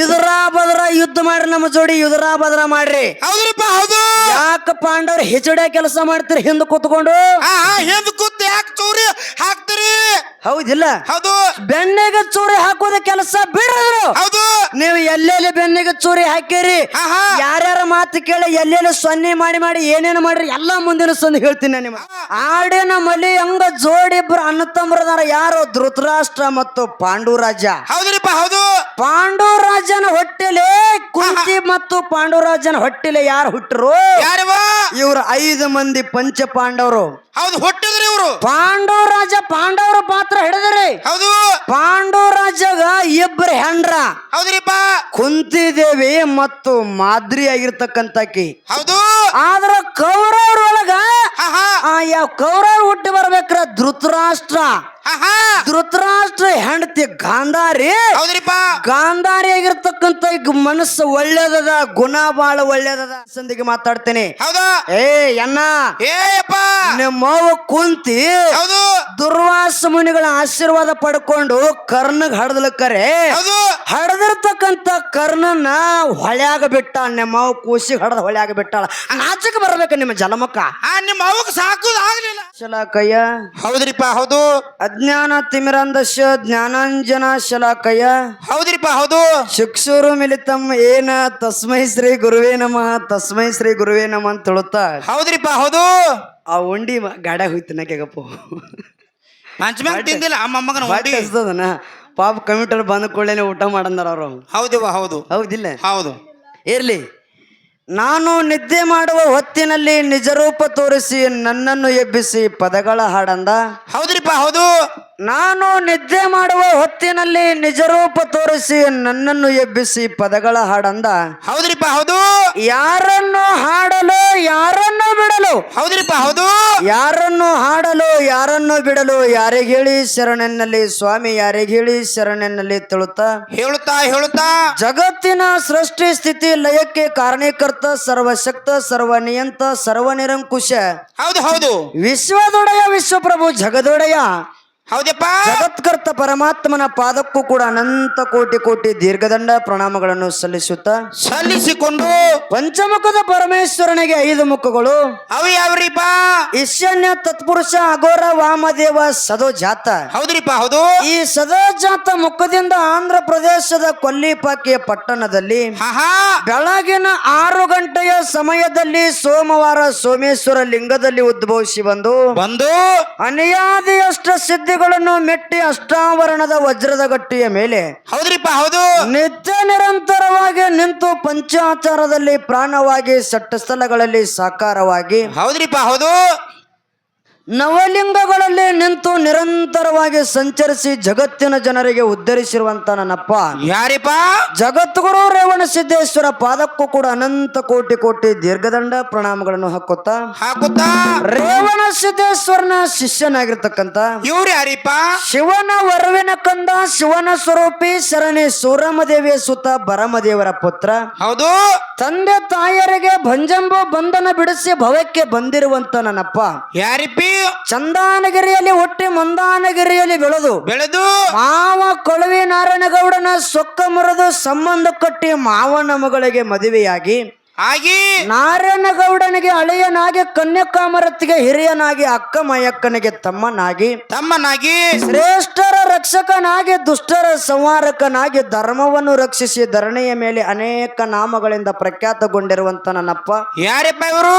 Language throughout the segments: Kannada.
ಇದ್ರ ಬದ್ರ ಯುದ್ಧ ಮಾಡ್ರಿ ನಮ್ಮ ಜೋಡಿ ಯುದ್ರಾ ಬದ್ರ ಮಾಡ್ರಿ. ಹೌದ್ರಪ್ಪ ಹೌದು. ಯಾಕ ಪಾಂಡವ್ರ ಹೆಚ್ಚಡ ಕೆಲಸ ಮಾಡ್ತೀರಿ? ಹಿಂದ್ ಕುತ್ಕೊಂಡು. ಹಿಂದ್ ಕೂತ್ ಯಾಕೆ ಚೂರಿ ಹಾಕ್ತೀರಿ? ಹೌದಿಲ್ಲ. ಹೌದು. ಬೆನ್ನೆಗೆ ಚೂರಿ ಹಾಕೋದ ಕೆಲಸ ಬಿಡ್ರು ಹೌದು. ನೀವು ಎಲ್ಲೆಲ್ಲಿ ಬೆನ್ನೆಗೆ ಚೂರಿ ಹಾಕಿರಿ ಯಾರ್ಯಾರ ಮಾತು ಕೇಳಿ ಎಲ್ಲೆಲ್ಲಿ ಸೊನ್ನೆ ಮಾಡಿ ಮಾಡಿ ಏನೇನು ಮಾಡ್ರಿ? ಎಲ್ಲಾ ಮುಂದಿನ ಸಂದು ಹೇಳ್ತೀನಿ ನಾನು ನಿಮಗೆ. ಆಡಿನ ಮಲಿ ಹಂಗ ಜೋಡಿಬ್ರು ಅಣ್ಣ ತಮ್ಮರದಾರ ಯಾರು ಧೃತರಾಷ್ಟ್ರ ಮತ್ತು ಪಾಂಡುರಾಜ. ಹೌದ್ರಿಪ್ಪ ಹೌದು. ಪಾಂಡುರಾಜನ ಹೊಟ್ಟೆಲೆ ಕುಂತಿ ಮತ್ತು ಪಾಂಡುರಾಜನ ಹೊಟ್ಟೆಲೆ ಯಾರು ಹುಟ್ಟರು ಯಾರಿವ? ಇವ್ರು ಐದು ಮಂದಿ ಪಂಚ ಪಾಂಡವರು ಹೌದು ಹುಟ್ಟಿದ್ರಿ ಪಾಂಡವ ರಾಜ ಪಾಂಡವರ ಪಾತ್ರ ಹಿಡಿದ್ರಿ. ಹೌದು. ಪಾಂಡುರಾಜಗ ಇಬ್ಬರು ಹೆಂಡ್ರ ಹೌದ್ರಿಪ್ಪ. ಕುಂತಿದೇವಿ ಮತ್ತು ಮಾದ್ರಿ ಆಗಿರ್ತಕ್ಕಂತಕಿ ಹೌದು. ಆದ್ರ ಕೌರವ್ರ ಒಳಗ ಯಾವ ಕೌರವ್ ಹುಟ್ಟಿ ಬರ್ಬೇಕ್ರ? ಧೃತರಾಷ್ಟ್ರ. ಹಾ ಧೃತರಾಷ್ಟ್ರ ಹೆಂಡತಿ ಗಾಂಧಾರಿ. ಹೌದ್ರಿಪ್ಪ. ಗಾಂಧಾರಿ ಆಗಿರ್ತಕ್ಕಂತ ಈಗ ಮನಸ್ಸು ಒಳ್ಳೇದದ ಗುಣ ಬಾಳ ಒಳ್ಳೇದದ ಸಂದಿಗೆ ಮಾತಾಡ್ತೇನೆ. ಹೌದಾ. ಏ ಅಣ್ಣ. ಏಯಪ್ಪ ನಿಮ್ಮವ್ವ ಕುಂತಿ ಹೌದು. ದುರ್ವಾಸ ಮುನಿಗಳ ಆಶೀರ್ವಾದ ಪಡ್ಕೊಂಡು ಕರ್ನಗ್ ಹಡದ್ಲಕ್ಕರೆ ಹೌದು. ಹಡದಿರ್ತಕ್ಕಂತ ಕರ್ಣನ ಹೊಳ್ಯಾಗ ಬಿಟ್ಟ ನಿಮ್ಮವ್ ಕೂಸಿ ಹಡದ ಹೊಳ್ಯಾಗ ಬಿಟ್ಟಾಳ. ನಾಚಕ ಬರ್ಬೇಕ ನಿಮ್ಮ ಜಲಮಕ್ಕ ಆ ನಿಮ್ಮ ಅವಕ್ ಸಾಕುದು ಆಗ್ಲಿಲ್ಲ. ಶಲಾಕಯ್ಯ ಹೌದ್ರಿಪ್ಪ ಹೌದು. ಅಜ್ಞಾನ ತಿಮಿರಂದಶ ಜ್ಞಾನಾಂಜನ ಶಲಾಕಯ್ಯ ಹೌದ್ರಿಪ್ಪ ಹೌದು. ಶಿಕ್ಷೂರು ಮಿಲಿತಂ ಏನ ತಸ್ಮೈ ಶ್ರೀ ಗುರುವೇ ನಮಃ ತಸ್ಮೈ ಶ್ರೀ ಗುರುವೇ ನಮಃ ಅಂತ ಹೇಳುತ್ತಾ ಹೌದ್ರಿಪ್ಪ ಹೌದು. ಆ ಉಂಡಿ ಗಾಡ ಹೋಯ್ತಿನಕ್ಕೆಗಪ್ಪ ಪಂಚಮ್ಯಾಗ ತಿಂದಿಲ್ಲ ಆ ಮೊಮ್ಮಗನ ಹೊಟ್ಟೆ ಪಾಪ ಕಂಪ್ಯೂಟರ್ ಬಂದ ಕೂಡಲೇ ಊಟ ಮಾಡಂದಾರ ಅವರು. ಹೌದಿವ ಹೌದು. ಹೌದಿಲ್ಲ? ಹೌದು. ಇರ್ಲಿ. ನಾನು ನಿದ್ದೆ ಮಾಡುವ ಹೊತ್ತಿನಲ್ಲಿ ನಿಜರೂಪ ತೋರಿಸಿ ನನ್ನನ್ನು ಎಬ್ಬಿಸಿ ಪದಗಳ ಹಾಡಂದ. ಹೌದ್ರಿಪ್ಪ ಹೌದು. ನಾನು ನಿದ್ದೆ ಮಾಡುವ ಹೊತ್ತಿನಲ್ಲಿ ನಿಜರೂಪ ತೋರಿಸಿ ನನ್ನನ್ನು ಎಬ್ಬಿಸಿ ಪದಗಳ ಹಾಡಂದ. ಹೌದ್ರಿಪ್ಪ ಹೌದು. ಯಾರನ್ನು ಹಾಡಲು ಯಾರನ್ನು ಬಿಡಲು? ಹೌದ್ರಿಪ್ಪ ಹೌದು. ಯಾರನ್ನು ಹಾಡಲು ಯಾರನ್ನು ಬಿಡಲು? ಯಾರಿಗೇಳಿ ಶರಣೆನ್ನಲ್ಲಿ? ಸ್ವಾಮಿ ಯಾರಿಗೇಳಿ ಶರಣೆನ್ನಲ್ಲಿ ತಿಳುತ್ತಾ? ಹೇಳುತ್ತಾ ಹೇಳುತ್ತಾ. ಜಗತ್ತಿನ ಸೃಷ್ಟಿ ಸ್ಥಿತಿ ಲಯಕ್ಕೆ ಕಾರಣೀಕರ್ತ ಸರ್ವಶಕ್ತ ಸರ್ವನಿಯಂತ ಸರ್ವನಿರಂಕುಶ. ಹೌದು ಹೌದು. ವಿಶ್ವದೊಡೆಯ ವಿಶ್ವಪ್ರಭು ಜಗದೊಡೆಯ. ಹೌದಪ್ಪ? ಜಗತ್ಕರ್ತ ಪರಮಾತ್ಮನ ಪಾದಕ್ಕೂ ಕೂಡ ಅನಂತ ಕೋಟಿ ಕೋಟಿ ದೀರ್ಘದಂಡ ಪ್ರಣಾಮಗಳನ್ನು ಸಲ್ಲಿಸುತ್ತಾ ಸಲ್ಲಿಸಿಕೊಂಡು ಪಂಚಮುಖದ ಪರಮೇಶ್ವರನಿಗೆ ಐದು ಮುಖಗಳು. ಅವು ಯಾವ್ರಿಪ ಈಶಾನ್ಯ ತತ್ಪುರುಷ ಅಘೋರ ವಾಮದೇವ ಸದೋ ಜಾತ ಹೌದ್ರಿಪ ಹೌದು. ಈ ಸದಾಜಾತ ಮುಖದಿಂದ ಆಂಧ್ರ ಪ್ರದೇಶದ ಕೊಲ್ಲಿಪಾಕಿಯ ಪಟ್ಟಣದಲ್ಲಿ ಬೆಳಗಿನ ಆರು ಗಂಟೆಯ ಸಮಯದಲ್ಲಿ ಸೋಮವಾರ ಸೋಮೇಶ್ವರ ಲಿಂಗದಲ್ಲಿ ಉದ್ಭವಿಸಿ ಬಂದು ಬಂದು ಅನಿಯಾದಿ ಅಷ್ಟ ಸಿದ್ಧಿಗಳನ್ನು ಮೆಟ್ಟಿ ಅಷ್ಟಾವರಣದ ವಜ್ರದ ಗಟ್ಟಿಯ ಮೇಲೆ ಹೌದ್ರಿಪ್ಪ ಹೌದು. ನಿತ್ಯ ನಿರಂತರವಾಗಿ ನಿಂತು ಪಂಚಾಚಾರದಲ್ಲಿ ಪ್ರಾಣವಾಗಿ ಸಟ್ಟಸ್ಥಳಗಳಲ್ಲಿ ಸಾಕಾರವಾಗಿ ಹೌದ್ರಿಪ್ಪ ಹೌದು. ನವಲಿಂಗಗಳಲ್ಲಿ ನಿಂತು ನಿರಂತರವಾಗಿ ಸಂಚರಿಸಿ ಜಗತ್ತಿನ ಜನರಿಗೆ ಉದ್ಧರಿಸಿರುವಂತ ನನ್ನಪ್ಪ. ಯಾರಿಪ್ಪ? ಜಗದ್ಗುರು ರೇವಣ ಸಿದ್ದೇಶ್ವರ ಪಾದಕ್ಕೂ ಕೂಡ ಅನಂತ ಕೋಟಿ ಕೋಟಿ ದೀರ್ಘದಂಡ ಪ್ರಣಾಮಗಳನ್ನು ಹಾಕುತ್ತಾ. ಹಾಕುತ್ತಾ? ರೇವಣ ಸಿದ್ದೇಶ್ವರನ ಶಿಷ್ಯನಾಗಿರ್ತಕ್ಕಂತ ಇವ್ರು ಯಾರಿಪ್ಪ? ಶಿವನ ವರವಿನ ಕಂದ ಶಿವನ ಸ್ವರೂಪಿ ಶರಣಿ ಸೂರಮದೇವಿಯ ಸುತ ಬರಮದೇವರ ಪುತ್ರ. ಹೌದು. ತಂದೆ ತಾಯರಿಗೆ ಭಂಜಂಬು ಬಂಧನ ಬಿಡಿಸಿ ಭವಕ್ಕೆ ಬಂದಿರುವಂತ ನನ್ನಪ್ಪ. ಯಾರಿಪ್ಪಿ? ಚಂದಾನಗಿರಿಯಲ್ಲಿ ಹುಟ್ಟಿ ಮಂದಾನಗಿರಿಯಲ್ಲಿ ಬೆಳೆದು ಬೆಳೆದು ಮಾವ ಕೊಳವಿ ನಾರಾಯಣಗೌಡನ ಸೊಕ್ಕ ಮುರಿದು ಸಂಬಂಧ ಕಟ್ಟಿ ಮಾವನ ಮಗಳಿಗೆ ಮದುವೆಯಾಗಿ ಆಗಿ ನಾರಾಯಣಗೌಡನಿಗೆ ಅಳೆಯನಾಗಿ ಕನ್ಯಕಾಮರತಿಗೆ ಹಿರಿಯನಾಗಿ ಅಕ್ಕ ಮಯಕ್ಕನಿಗೆ ತಮ್ಮನಾಗಿ ತಮ್ಮನಾಗಿ ಶ್ರೇಷ್ಠರ ರಕ್ಷಕನಾಗಿ ದುಷ್ಟರ ಸಂಹಾರಕನಾಗಿ ಧರ್ಮವನ್ನು ರಕ್ಷಿಸಿ ಧರಣಿಯ ಮೇಲೆ ಅನೇಕ ನಾಮಗಳಿಂದ ಪ್ರಖ್ಯಾತಗೊಂಡಿರುವಂತ ನನ್ನಪ್ಪ. ಯಾರಪ್ಪ ಇವರು?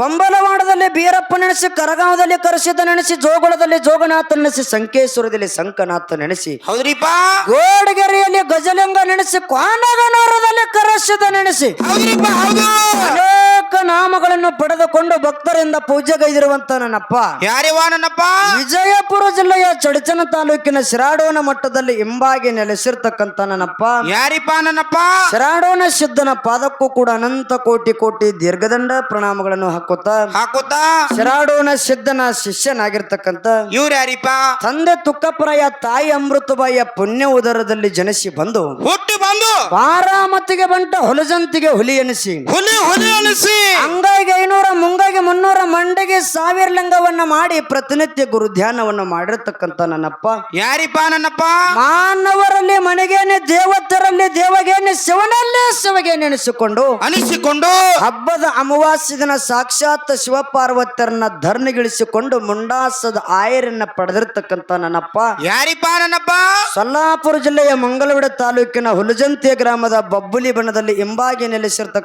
ಬಂಬಲವಾಡದಲ್ಲಿ ಬೀರಪ್ಪ ನೆನೆಸಿ ಕರಗಾವದಲ್ಲಿ ಕರಸಿದ ನೆನೆಸಿ ಜೋಗುಳದಲ್ಲಿ ಜೋಗನಾಥ ನೆನೆಸಿ ಸಂಕೇಶ್ವರದಲ್ಲಿ ಸಂಕನಾಥ ನೆನೆಸಿ ಹೌದ್ರಿಪ್ಪ? ಗೋಡಗೆರೆಯಲ್ಲಿ ಗಜಲಿಂಗ ನೆನೆಸಿ ಕ್ವಾನಗನೂರದಲ್ಲಿ ಕರಸಿದ ನೆನೆಸಿ ಹೌದ್ರಿಪ್ಪ? ಹೌದು ಅನೇಕ ನಾಮಗಳನ್ನು ಪಡೆದುಕೊಂಡು ಭಕ್ತರಿಂದ ಪೂಜೆಗೈದಿರುವಂತ ನನ್ನಪ್ಪ. ಯಾರಿವ ನನ್ನಪ್ಪ? ವಿಜಯಪುರ ಜಿಲ್ಲೆಯ ಚಡಚನ ತಾಲೂಕಿನ ಶಿರಾಡೋನ ಮಟ್ಟದಲ್ಲಿ ಹಿಂಬಾಗಿ ನೆಲೆಸಿರ್ತಕ್ಕಂತ ನನ್ನಪ್ಪ. ಯಾರಿಪ್ಪ ನನ್ನಪ್ಪ? ಶಿರಾಡೋನ ಸಿದ್ಧನ ಪಾದಕ್ಕೂ ಕೂಡ ಅನಂತ ಕೋಟಿ ಕೋಟಿ ದೀರ್ಘದಂಡ ಪ್ರಣಾಮಗಳನ್ನು ಹಾಕುತ್ತಾ ಹಾಕುತ್ತಾ? ಶಿರಾಡೋನ ಸಿದ್ಧನ ಶಿಷ್ಯನಾಗಿರ್ತಕ್ಕಂತ. ಇವ್ರು ಯಾರಿಪ್ಪ? ತಂದೆ ತುಕ್ಕಪ್ಪರಾಯ ತಾಯಿ ಅಮೃತಬಾಯಿಯ ಪುಣ್ಯ ಉದರದಲ್ಲಿ ಜನಿಸಿ ಬಂದು ಹುಟ್ಟಿ ಬಂದು ಬಾರಾಮತಿಗೆ ಬಂಟ ಹೊಲಜಂತಿಗೆ ಹುಲಿ ಎನಿಸಿ ಹುಲಿ ಹುಲಿ ಅನಿಸಿ. ಅಂಗಾಗಿ ಐನೂರ ಮುಂಗಾಗಿ ಮುನ್ನೂರ ಮಂಡಿಗೆ ಸಾವಿರ ಲಿಂಗವನ್ನ ಮಾಡಿ ಪ್ರತಿನಿತ್ಯ ಗುರು ಧ್ಯಾನವನ್ನ ಮಾಡಿರ್ತಕ್ಕಂಥ ನನ್ನಪ್ಪ. ಯಾರಿಪ್ಪ ನನ್ನಪ್ಪ? ಮಾನವರಲ್ಲಿ ಮನೆಗೇನೆ ದೇವತರಲ್ಲಿ ದೇವಗೇನೆ ಶಿವನಲ್ಲೇ ಶಿವಗೆ ನೆನೆಸಿಕೊಂಡು ಅನಿಸಿಕೊಂಡು ಹಬ್ಬದ ಅಮಾವಾಸ್ಯ ದಿನ ಸಾಕ್ಷಾತ್ ಶಿವಪಾರ್ವತ್ಯರನ್ನ ಧರ್ನಿಗಿಳಿಸಿಕೊಂಡು ಮುಂಡಾಸದ ಆಯರನ್ನ ಪಡೆದಿರ್ತಕ್ಕಂಥ ನನ್ನಪ್ಪ. ಯಾರಿಪ್ಪ ನನ್ನಪ್ಪ? ಸೊಲ್ಲಾಪುರ ಜಿಲ್ಲೆಯ ಮಂಗಲವಿಡ ತಾಲೂಕಿನ ಹುಲಜಂತಿ ಗ್ರಾಮದ ಬಬ್ಬುಲಿ ಬಣ್ಣದಲ್ಲಿ ಇಂಬಾಗಿ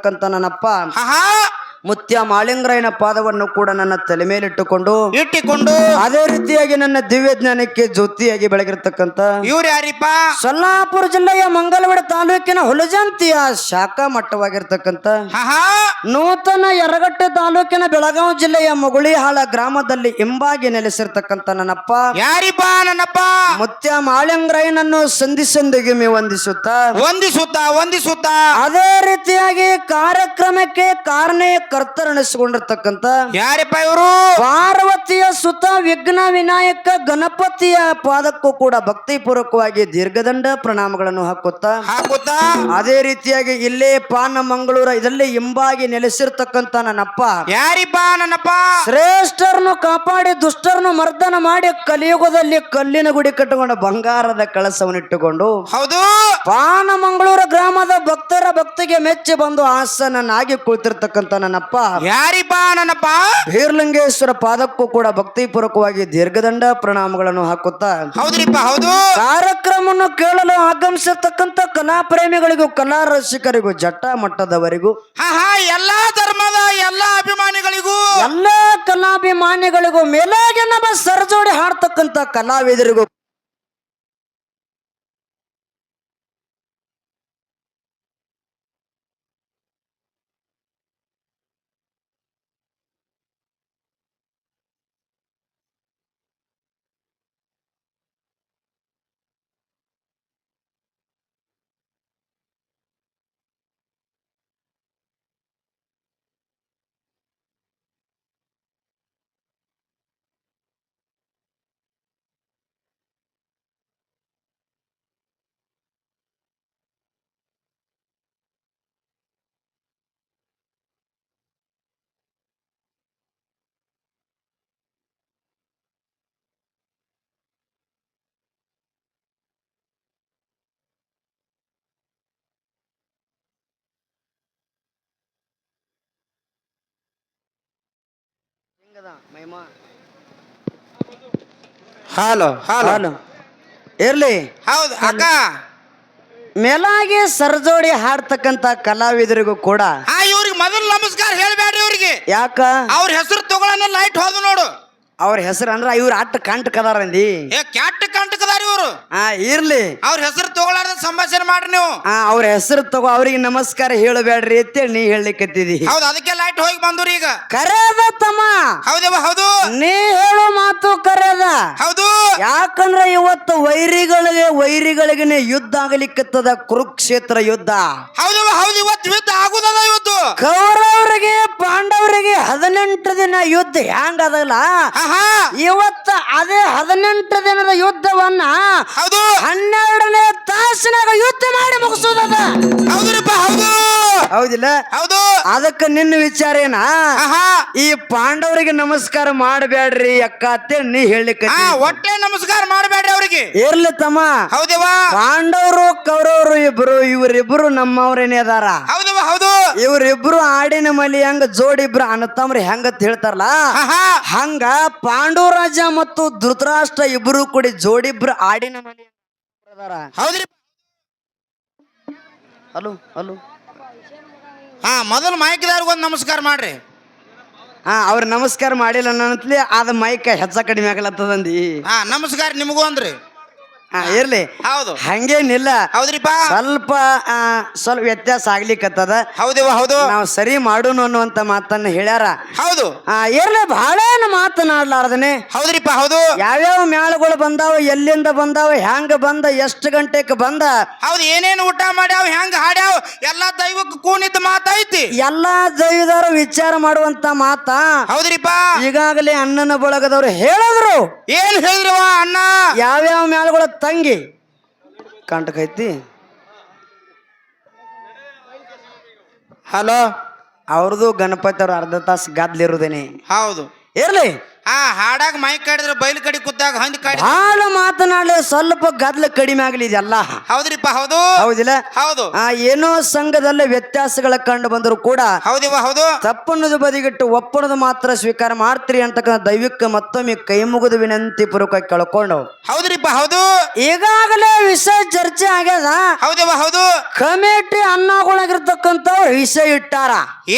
ನೆಲೆಸಿರ್ತಕ್ಕಂಥ ನನ್ನಪ್ಪ. ಮುತ್ಯ ಮಾಳಿಂಗರಾಯನ ಪಾದವನ್ನು ಕೂಡ ನನ್ನ ತಲೆ ಮೇಲಿಟ್ಟುಕೊಂಡು ಇಟ್ಟುಕೊಂಡು ಅದೇ ರೀತಿಯಾಗಿ ನನ್ನ ದಿವ್ಯ ಜ್ಞಾನಕ್ಕೆ ಜ್ಯೋತಿಯಾಗಿ ಬೆಳಗಿರತಕ್ಕಂತ ಇವ್ರ ಯಾರಿಪ್ಪ? ಸೊಲ್ಲಾಪುರ ಜಿಲ್ಲೆಯ ಮಂಗಲವಾಡ ತಾಲೂಕಿನ ಹುಲಜಂತಿಯ ಶಾಖಾ ಮಟ್ಟವಾಗಿರ್ತಕ್ಕಂತ ನೂತನ ಯರಗಟ್ಟೆ ತಾಲೂಕಿನ ಬೆಳಗಾವಿ ಜಿಲ್ಲೆಯ ಮುಗುಳಿಹಾಳ ಗ್ರಾಮದಲ್ಲಿ ಹಿಂಬಾಗಿ ನೆಲೆಸಿರ್ತಕ್ಕಂತ ನನ್ನಪ್ಪ. ಯಾರಿಪ್ಪ ನನ್ನಪ್ಪ? ಮುತ್ಯ ಮಾಳಿಂಗರಾಯನನ್ನು ಸಂಧಿ ಮೀ ವಂದಿಸುತ್ತಾ. ವಂದಿಸುತ್ತ ವಂದಿಸುತ್ತ. ಅದೇ ರೀತಿಯಾಗಿ ಕಾರ್ಯಕ್ರಮಕ್ಕೆ ಕಾರನೇ ಕರ್ತರಣಿಸಿಕೊಂಡಿರ್ತಕ್ಕಂಥ ಯಾರಪ್ಪ ಇವರು? ಪಾರ್ವತಿಯ ಸುತ ವಿಘ್ನ ವಿನಾಯಕ ಗಣಪತಿಯ ಪಾದಕ್ಕೂ ಕೂಡ ಭಕ್ತಿಪೂರ್ವಕವಾಗಿ ದೀರ್ಘದಂಡ ಪ್ರಣಾಮಗಳನ್ನು ಹಾಕುತ್ತಾ ಹಾಕುತ್ತಾ? ಅದೇ ರೀತಿಯಾಗಿ ಇಲ್ಲೇ ಪಾನ ಮಂಗಳೂರ ಇದರಲ್ಲಿ ಹಿಂಬಾಗಿ ನೆಲೆಸಿರ್ತಕ್ಕಂತ ನನ್ನಪ್ಪ. ಯಾರಿಪ್ಪ ನನ್ನಪ್ಪ? ಶ್ರೇಷ್ಠರನ್ನು ಕಾಪಾಡಿ ದುಷ್ಟರನ್ನು ಮರ್ದನ ಮಾಡಿ ಕಲಿಯುಗದಲ್ಲಿ ಕಲ್ಲಿನ ಗುಡಿ ಕಟ್ಟಿಕೊಂಡು ಬಂಗಾರದ ಕಳಸವನ್ನಿಟ್ಟುಕೊಂಡು ಹೌದು. ಪಾನ ಮಂಗಳೂರ ಗ್ರಾಮದ ಭಕ್ತರ ಭಕ್ತಿಗೆ ಮೆಚ್ಚಿ ಬಂದು ಆಸನನಾಗಿ ಕುಳಿತಿರ್ತಕ್ಕಂಥ ನನ್ನಪ್ಪ ಯಾರಿಪ್ಪ ನನ್ನಪ್ಪ? ಬೀರ್ಲಿಂಗೇಶ್ವರ ಪಾದಕ್ಕೂ ಕೂಡ ಭಕ್ತಿಪೂರ್ವಕವಾಗಿ ದೀರ್ಘದಂಡ ಪ್ರಣಾಮಗಳನ್ನು ಹಾಕುತ್ತಾ ಹೌದ್ರಿಪ್ಪ ಹೌದು. ಕಾರ್ಯಕ್ರಮವನ್ನು ಕೇಳಲು ಆಗಮಿಸಿರ್ತಕ್ಕಂತ ಕಲಾ ಪ್ರೇಮಿಗಳಿಗೂ ಕಲಾ ರಸಿಕರಿಗೂ ಜಟ್ಟ ಮಟ್ಟದವರಿಗೂ ಹಾ ಹಾ ಎಲ್ಲಾ ಧರ್ಮದ ಎಲ್ಲಾ ಅಭಿಮಾನಿಗಳಿಗೂ. ಎಲ್ಲಾ ಕಲಾಭಿಮಾನಿಗಳಿಗೂ ಮೇಲಾಗಿ ನಮ್ಮ ಸರ್ಜೋಡಿ ಹಾಡ್ತಕ್ಕಂಥ ಕಲಾವಿದರಿಗೂ ಹಾಲು ಹಾಲು. ಹಾಲು. ಇರ್ಲಿ. ಹೌದು ಅಕ್ಕ. ಮೇಲಾಗಿ ಸರ್ಜೋಡಿ ಹಾಡ್ತಕ್ಕಂತ ಕಲಾವಿದರಿಗೂ ಕೂಡ ಆ ಇವ್ರಿಗೆ ಮೊದಲು ನಮಸ್ಕಾರ ಹೇಳ್ಬೇಡ್ರಿ ಇವ್ರಿಗೆ. ಯಾಕ? ಅವ್ರ ಹೆಸರು ತಗೊಳನ ಲೈಟ್ ಹೋದ ನೋಡು. ಅವ್ರ ಹೆಸರು ಅಂದ್ರ ಇವ್ರ ಅಟ್ಟ ಕಂಟ್ ಕದಾರಂದಿ ಏ ಕ್ಯಾಟ್ ಕಂಟಕದಾರ ಇವರು? ಆ ಇರ್ಲಿ. ಅವ್ರ ಹೆಸರು ತಗೊಳಾರ್ದ ಸಂಭಾಷಣೆ ಮಾಡ್ರಿ ನೀವು. ಆ ಅವ್ರ ಹೆಸರು ತಗೋ ಅವ್ರಿಗೆ ನಮಸ್ಕಾರ ಹೇಳಬೇಡ್ರಿ ಅಂತೇಳಿ ನೀ ಹೇಳಲಿಕ್ಕತ್ತಿದಿ ಹೌದು ಅದಕ್ಕೆ ಲೈಟ್ ಹೋಗಿ ಬಂದ್ರಿ ಈಗ. ಕರೆದ ತಮ್ಮ. ಹೌದೇವ ಹೌದು. ನೀ ಹೇಳೋ ಮಾತು ಕರೆದ. ಹೌದು. ಯಾಕಂದ್ರೆ ಇವತ್ತು ವೈರಿಗಳಿಗೆ ವೈರಿಗಳಿಗೆ ಯುದ್ಧ ಆಗಲಿಕ್ಕತ್ತದ ಕುರುಕ್ಷೇತ್ರ ಯುದ್ಧ. ಹೌದು ಹೌದು ಇವತ್ತು ಯುದ್ಧ ಆಗುದದ ಇವತ್ತು. ಕೌರವರಿಗೆ ಪಾಂಡವರಿಗೆ ಹದಿನೆಂಟು ದಿನ ಯುದ್ಧ ಹೆಂಗದಲ್ಲ ಆಹಾ. ಇವತ್ತ ಅದೇ ಹದಿನೆಂಟು ದಿನದ ಯುದ್ಧವನ್ನ ಹೌದು. ಹನ್ನೆರಡನೇ ತಾಸಿನಾಗ ಯುದ್ಧ ಮಾಡಿ ಮುಗಿಸೋದದ ಹೌದ್ರಪ್ಪ ಹೌದು. ಹೌದಿಲ್ಲ? ಹೌದು. ಅದಕ್ಕೆ ನಿನ್ನ ವಿಚಾರ ಏನ? ಆಹಾ. ಈ ಪಾಂಡವರಿಗೆ ನಮಸ್ಕಾರ ಮಾಡಬೇಡ್ರಿ ಅಕ್ಕ ಅಂತೇಳಿ ನೀ ಹೇಳಲಿಕ್ಕೆ ಹಾ ಒಟ್ಟೆ ನಮಸ್ಕಾರ ಮಾಡಬೇಡ್ರಿ ಅವ್ರಿಗೆ. ಇರ್ಲಿ ತಮ್ಮ. ಹೌದೇವಾ ಪಾಂಡವರು ಕೌರವರು ಇಬ್ರು ಇವರಿಬ್ರು ನಮ್ಮವ್ರೇನೇ ಅದಾರ. ಹೌದು. ಇವ್ರಿಬ್ರು ಆಡಿನ ಮಲಿ ಹೆಂಗ ಜೋಡಿಬ್ರು ಅಣ್ಣತಮ್ರಿ ಹೆಂಗ ಹೇಳ್ತಾರಲ್ಲ? ಹಂಗ ಪಾಂಡುರಾಜ ಮತ್ತು ಧೃತರಾಷ್ಟ್ರ ಇಬ್ರು ಕೂಡಿ ಜೋಡಿಬ್ರು ಆಡಿನ ಮಲಿ ಹೌದ್ರಿ. Hello hello. ಹಾ ಮೊದಲು ಮೈಕ್ದಾರ್ಗ ಒಂದು ನಮಸ್ಕಾರ ಮಾಡ್ರಿ. ಹಾ ಅವ್ರ ನಮಸ್ಕಾರ ಮಾಡಿಲ್ಲ ನನ್ನತ್ಲಿ ಅದ ಮೈಕ್ ಹೆಚ್ಚ ಕಡಿಮೆ ಆಗ್ಲತ್ತದಂದಿ. ಹಾ ನಮಸ್ಕಾರ ನಿಮಗೂ ಅಂದ್ರಿ. ಇರ್ಲಿ. ಹೌದು. ಹಂಗೇನಿಲ್ಲ. ಹೌದ್ರಿಪ್ಪ. ಸ್ವಲ್ಪ ಸ್ವಲ್ಪ ವ್ಯತ್ಯಾಸ ಆಗ್ಲಿಕ್ಕತ್ತದ ಹೌದು ಹೌದು. ನಾವು ಸರಿ ಮಾಡೋಣ ಅನ್ನುವಂತ ಮಾತನ್ನ ಹೇಳ್ಯಾರ. ಹೌದು. ಇರ್ಲಿ ಬಹಳ ಮಾತನಾಡ್ಲಾರ್ದನೆ. ಹೌದ್ರಿಪ್ಪ ಹೌದು. ಯಾವ್ಯಾವ ಮೇಳಗಳು ಬಂದಾವ ಎಲ್ಲಿಂದ ಬಂದಾವ ಹೆಂಗ ಬಂದ ಎಷ್ಟು ಗಂಟೆಕ್ ಬಂದ. ಹೌದು ಏನೇನು ಊಟ ಮಾಡ್ಯಾವ ಹೆಂಗೆ ಹಾಡ್ಯಾವ ಎಲ್ಲಾ ದೈವಕ್ಕೆ ಕೂನಿದ್ದ ಮಾತೈತಿ. ಎಲ್ಲಾ ದೈವದವರು ವಿಚಾರ ಮಾಡುವಂತ ಮಾತ. ಹೌದ್ರಿಪ್ಪ. ಈಗಾಗಲೇ ಅಣ್ಣನ ಬಳಗದವ್ರು ಹೇಳಿದ್ರು. ಏನ್ ಹೇಳಿದ್ರವ ಅಣ್ಣ? ಯಾವ್ಯಾವ ಮೇಳಗಳ ತಂಗಿ. ಕಂಟಕೈತಿ ಹಲೋ ಅವ್ರದ್ದು ಗಣಪತಿ ಅವ್ರು ಅರ್ಧ ತಾಸು ಗದ್ದಲಿರುದೇನೆ ಹೌದು. ಇರ್ಲಿ. ಹಾ ಹಾಡಾಗ ಮೈ ಕಾಡಿದ್ರೆ ಬೈಲ್ ಕಡಿ ಕೂತಾಗ ಹಂದಿ ಕಾಡಿ ಬಹಳ ಮಾತನಾಡಲಿ ಸ್ವಲ್ಪ ಗದ್ಲ ಕಡಿಮೆ ಆಗ್ಲಿ ಇದೆಲ್ಲ. ಹೌದ್ರಿಪ್ಪ ಹೌದು. ಹೌದಿಲ್ಲ? ಹೌದು. ಆ ಏನೋ ಸಂಘದಲ್ಲಿ ವ್ಯತ್ಯಾಸಗಳ ಕಂಡು ಬಂದರೂ ಕೂಡ ಹೌದಿವ ಹೌದು. ತಪ್ಪನ್ನೋದು ಬದಿಗಿಟ್ಟು ಒಪ್ಪನದ ಮಾತ್ರ ಸ್ವೀಕಾರ ಮಾಡ್ತೀರಿ ಅಂತಕ್ಕಂಥ ದೈವಿಕ ಮತ್ತೊಮ್ಮೆ ಕೈ ಮುಗಿದು ವಿನಂತಿ ಪೂರ್ವಕ ಕೇಳ್ಕೊಂಡು. ಹೌದ್ರಿಪ್ಪ ಹೌದು. ಈಗಾಗಲೇ ವಿಷಯ ಚರ್ಚೆ ಆಗ್ಯದ? ಹೌದಿವ ಹೌದು. ಕಮಿಟಿ ಅನ್ನಗಳಾಗಿರ್ತಕ್ಕಂಥ ವಿಷಯ ಇಟ್ಟಾರ.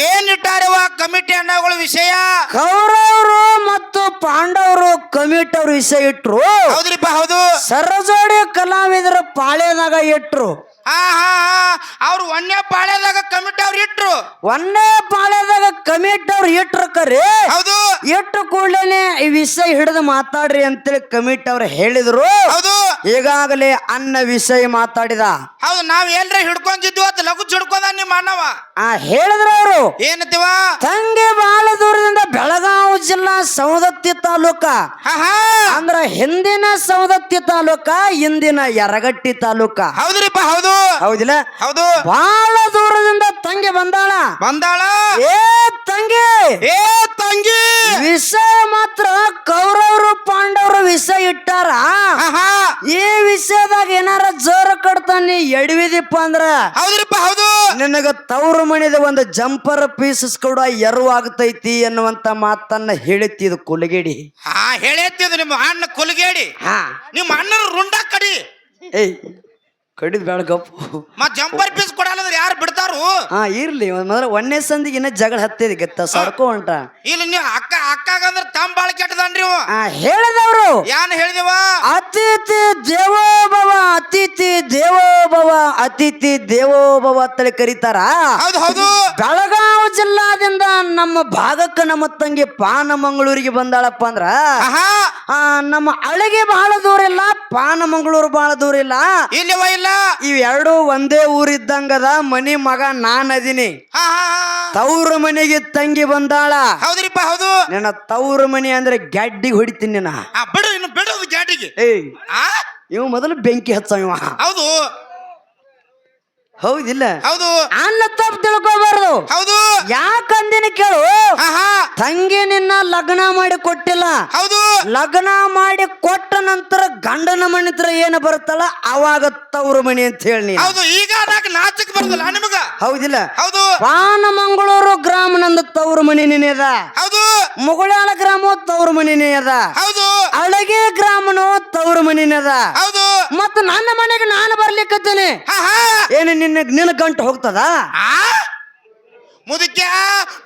ಏನ್ ಇಟ್ಟಾರವ ಕಮಿಟಿ ಅನ್ನಗಳ ವಿಷಯ? ಕೌರವರು ಮತ್ತು ಪಾಂಡವರು ಕಮಿಟ್ ಅವ್ರ ವಿಷಯ ಇಟ್ರು. ಹೌದ್ರಿಪ್ಪ ಹೌದು. ಸರಜೋಡಿ ಕಲಾವಿದರ ಪಾಳ್ಯದಾಗ ಇಟ್ರು. ಹಾ ಹಾ ಹಾ ಅವ್ರು ಒಂದೇ ಪಾಳ್ಯದಾಗ ಕಮಿಟ್ ಅವ್ರು ಇಟ್ರು. ಒಂದೇ ಪಾಳ್ಯದಾಗ ಕಮಿಟ್ ಅವ್ರು ಇಟ್ರು ಕರೆ. ಹೌದು. ಇಟ್ಟು ಕೂಡಲೇ ಈ ವಿಷಯ ಹಿಡಿದು ಮಾತಾಡ್ರಿ ಅಂತೇಳಿ ಕಮಿಟ್ ಅವ್ರು ಹೇಳಿದ್ರು. ಹೌದು. ಈಗಾಗಲೇ ಅನ್ನ ವಿಷಯ ಮಾತಾಡಿದ. ಹೌದು ನಾವ್ ಎಲ್ರ ಹಿಡ್ಕೊಂತಿದ್ವಿ ಅತ್ ಲಘು ಹಿಡ್ಕೊಂಡ ನಿಮ್ಮ ಅಣ್ಣವ ಆ ಹೇಳಿದ್ರ ಅವರು. ಏನಂತೀವ? ತಂಗೆ ಬಹಳ ದೂರದಿಂದ ಬೆಳಗಾವಿ ಜಿಲ್ಲಾ ಸವದತ್ತಿ ತಾಲೂಕ. ಅಂದ್ರ ಹಿಂದಿನ ಸವದತ್ತಿ ತಾಲೂಕ ಹಿಂದಿನ ಯರಗಟ್ಟಿ ತಾಲೂಕ. ಹೌದ್ರಿಪ್ಪ ಹೌದು. ಹೌದಿಲ್ಲ? ಹೌದು. ಬಹಳ ದೂರದಿಂದ ತಂಗಿ ಬಂದಾಳ. ಬಂದಾಳ? ಏ ತಂಗಿ! ಏ ತಂಗಿ! ವಿಷಯ ಮಾತ್ರ ಕೌರವರು ಪಾಂಡವರು ವಿಷಯ ಇಟ್ಟಾರ. ಈ ಈ ವಿಷಯದಾಗ ಏನಾರ ಜೋರ ಕಡ್ತಾನೆ ಎಡವಿದಿಪ್ಪ ಅಂದ್ರ? ಹೌದ್ರಿಪ್ಪ ಹೌದು. ನಿನಗ ತವರು ಮಣಿದ ಒಂದು ಜಂಪರ್ ಪೀಸಸ್ ಕೂಡ ಎರುವಾಗ್ತೈತಿ ಅನ್ನುವಂತ ಮಾತನ್ನ ಹೇಳಿತ್ತಿದು ಕುಲಗೇಡಿ. ಹಾ ಹೇಳತ್ತಿದ್ರು ನಿಮ್ಮ ಅಣ್ಣ ಕುಲಗೇಡಿ. ಹಾ. ನಿಮ್ಮ ಅಣ್ಣನ ರುಂಡ ಕಡಿ. ಏಯ್ ಕಡಿದ್ ಬೇಡ ಗಪ್ಪು ಮತ್ ಜಂಪರ್ ಪೀಸ್ ಕೊಡಲ್ಲ ಯಾರು ಬಿಡ್ತಾರು? ಹಾ ಇರ್ಲಿ. ಒಂದ್ ಮೊದಲ ಒಂದನೇ ಸಂದಿಗೆ ಇನ್ನ ಜಗಳ ಹತ್ತಿದ ಗತ್ತ. ಸಡ್ಕೊ ಹೊಂಟ ಇಲ್ಲಿ ನೀವು ಅಕ್ಕ ಅಕ್ಕಾಗಂದ್ರ ತಮ್ಮ ಬಾಳ ಕೆಟ್ಟದನ್ರಿ ಆ ಹೇಳಿದವರು. ಯಾನ್ ಹೇಳಿದವ? ಅತಿಥಿ ದೇವೋಭವ ಅತಿಥಿ ದೇವೋಭವ ಅತಿಥಿ ದೇವೋಭವ ಅಂತೇಳಿ ಕರೀತಾರ? ಹೌದು ಹೌದು. ಬೆಳಗಾವಿ ಜಿಲ್ಲಾದಿಂದ ನಮ್ಮ ಭಾಗಕ್ಕೆ ನಮ್ಮ ತಂಗಿ ಪಾನ ಮಂಗಳೂರಿಗೆ ಬಂದಾಳಪ್ಪ ಅಂದ್ರ ಆ, ನಮ್ಮ ಅಳಗೆ ಬಹಳ ದೂರ ಇಲ್ಲ ಪಾನ ಮಂಗಳೂರು ಬಹಳ ದೂರ ಇಲ್ಲ. ಇಲ್ಲಿವ ಇಲ್ಲ. ಇವೆರಡು ಒಂದೇ ಊರಿದ್ದಂಗದ ಮನಿ ಮಗ ನಾನ್ ಅದೀನಿ ಹಾ ಹಾ ಹಾ. ತವ್ರ ಮನೆಗೆ ತಂಗಿ ಬಂದಾಳ. ಹೌದ್ರಿಪ್ಪ ಹೌದು. ನಿನ್ನ ತವ್ರ ಮನೆ ಅಂದ್ರೆ ಗ್ಯಾಡ್ಡಿಗೆ ಹೊಡಿತೀನಿ ನಿನ್ನ. ಆ ಬಿಡು ಇನ್ನು ಬಿಡೋದು ಜಾಟಿಗೆ ಏಯ್. ಆ? ಇವ ಮೊದಲು ಬೆಂಕಿ ಹಚ್ಚ ಇವ. ಹೌದು. ಹೌದಿಲ್ಲ. ಹೌದು. ಅನ್ನ ತಪ್ಪು ತಿಳ್ಕೋಬಾರದು. ಹೌದು. ಯಾಕಂದಿನ ಕೇಳು. ತಂಗಿ ನಿನ್ನ ಲಗ್ನ ಮಾಡಿ ಕೊಟ್ಟಿಲ್ಲ. ಹೌದು. ಲಗ್ನ ಮಾಡಿ ಕೊಟ್ಟ ನಂತರ ಗಂಡನ ಮನೆ ಹತ್ರ ಏನು ಬರುತ್ತಲ್ಲ ಅವಾಗ ತವ್ರ ಮನಿ ಅಂತ ಹೇಳಿ ಹೌದು ಈಗ ನಾಕ್ ನಾಚಕ್ ಬರುದಿಲ್ಲ ನಿಮಗ ಹೌದಿಲ್ಲ. ಹೌದು. ಪಾನ ಮಂಗಳೂರು ಗ್ರಾಮ ನಂದು ತವ್ರ ಮನಿನೇ ಅದ ಹೌದು. ಮುಗುಳಾಳ ಗ್ರಾಮ ತವ್ರ ಮನಿನೇ ಅದ ಹೌದು. ಅಳಗೆ ಗ್ರಾಮನು ತವ್ರ ಮನಿನೇ ಅದ ಹೌದು. ಮತ್ತ ನನ್ನ ಮನೆಗೆ ನಾನು ಬರ್ಲಿಕ್ಕತ್ತೇನೆ. ಹಾ ಏನು ನಿನ್ನ ನಿನ್ನ ಗಂಟು ಹೋಗ್ತದ? ಆ? ಮುದುಕ್ಯ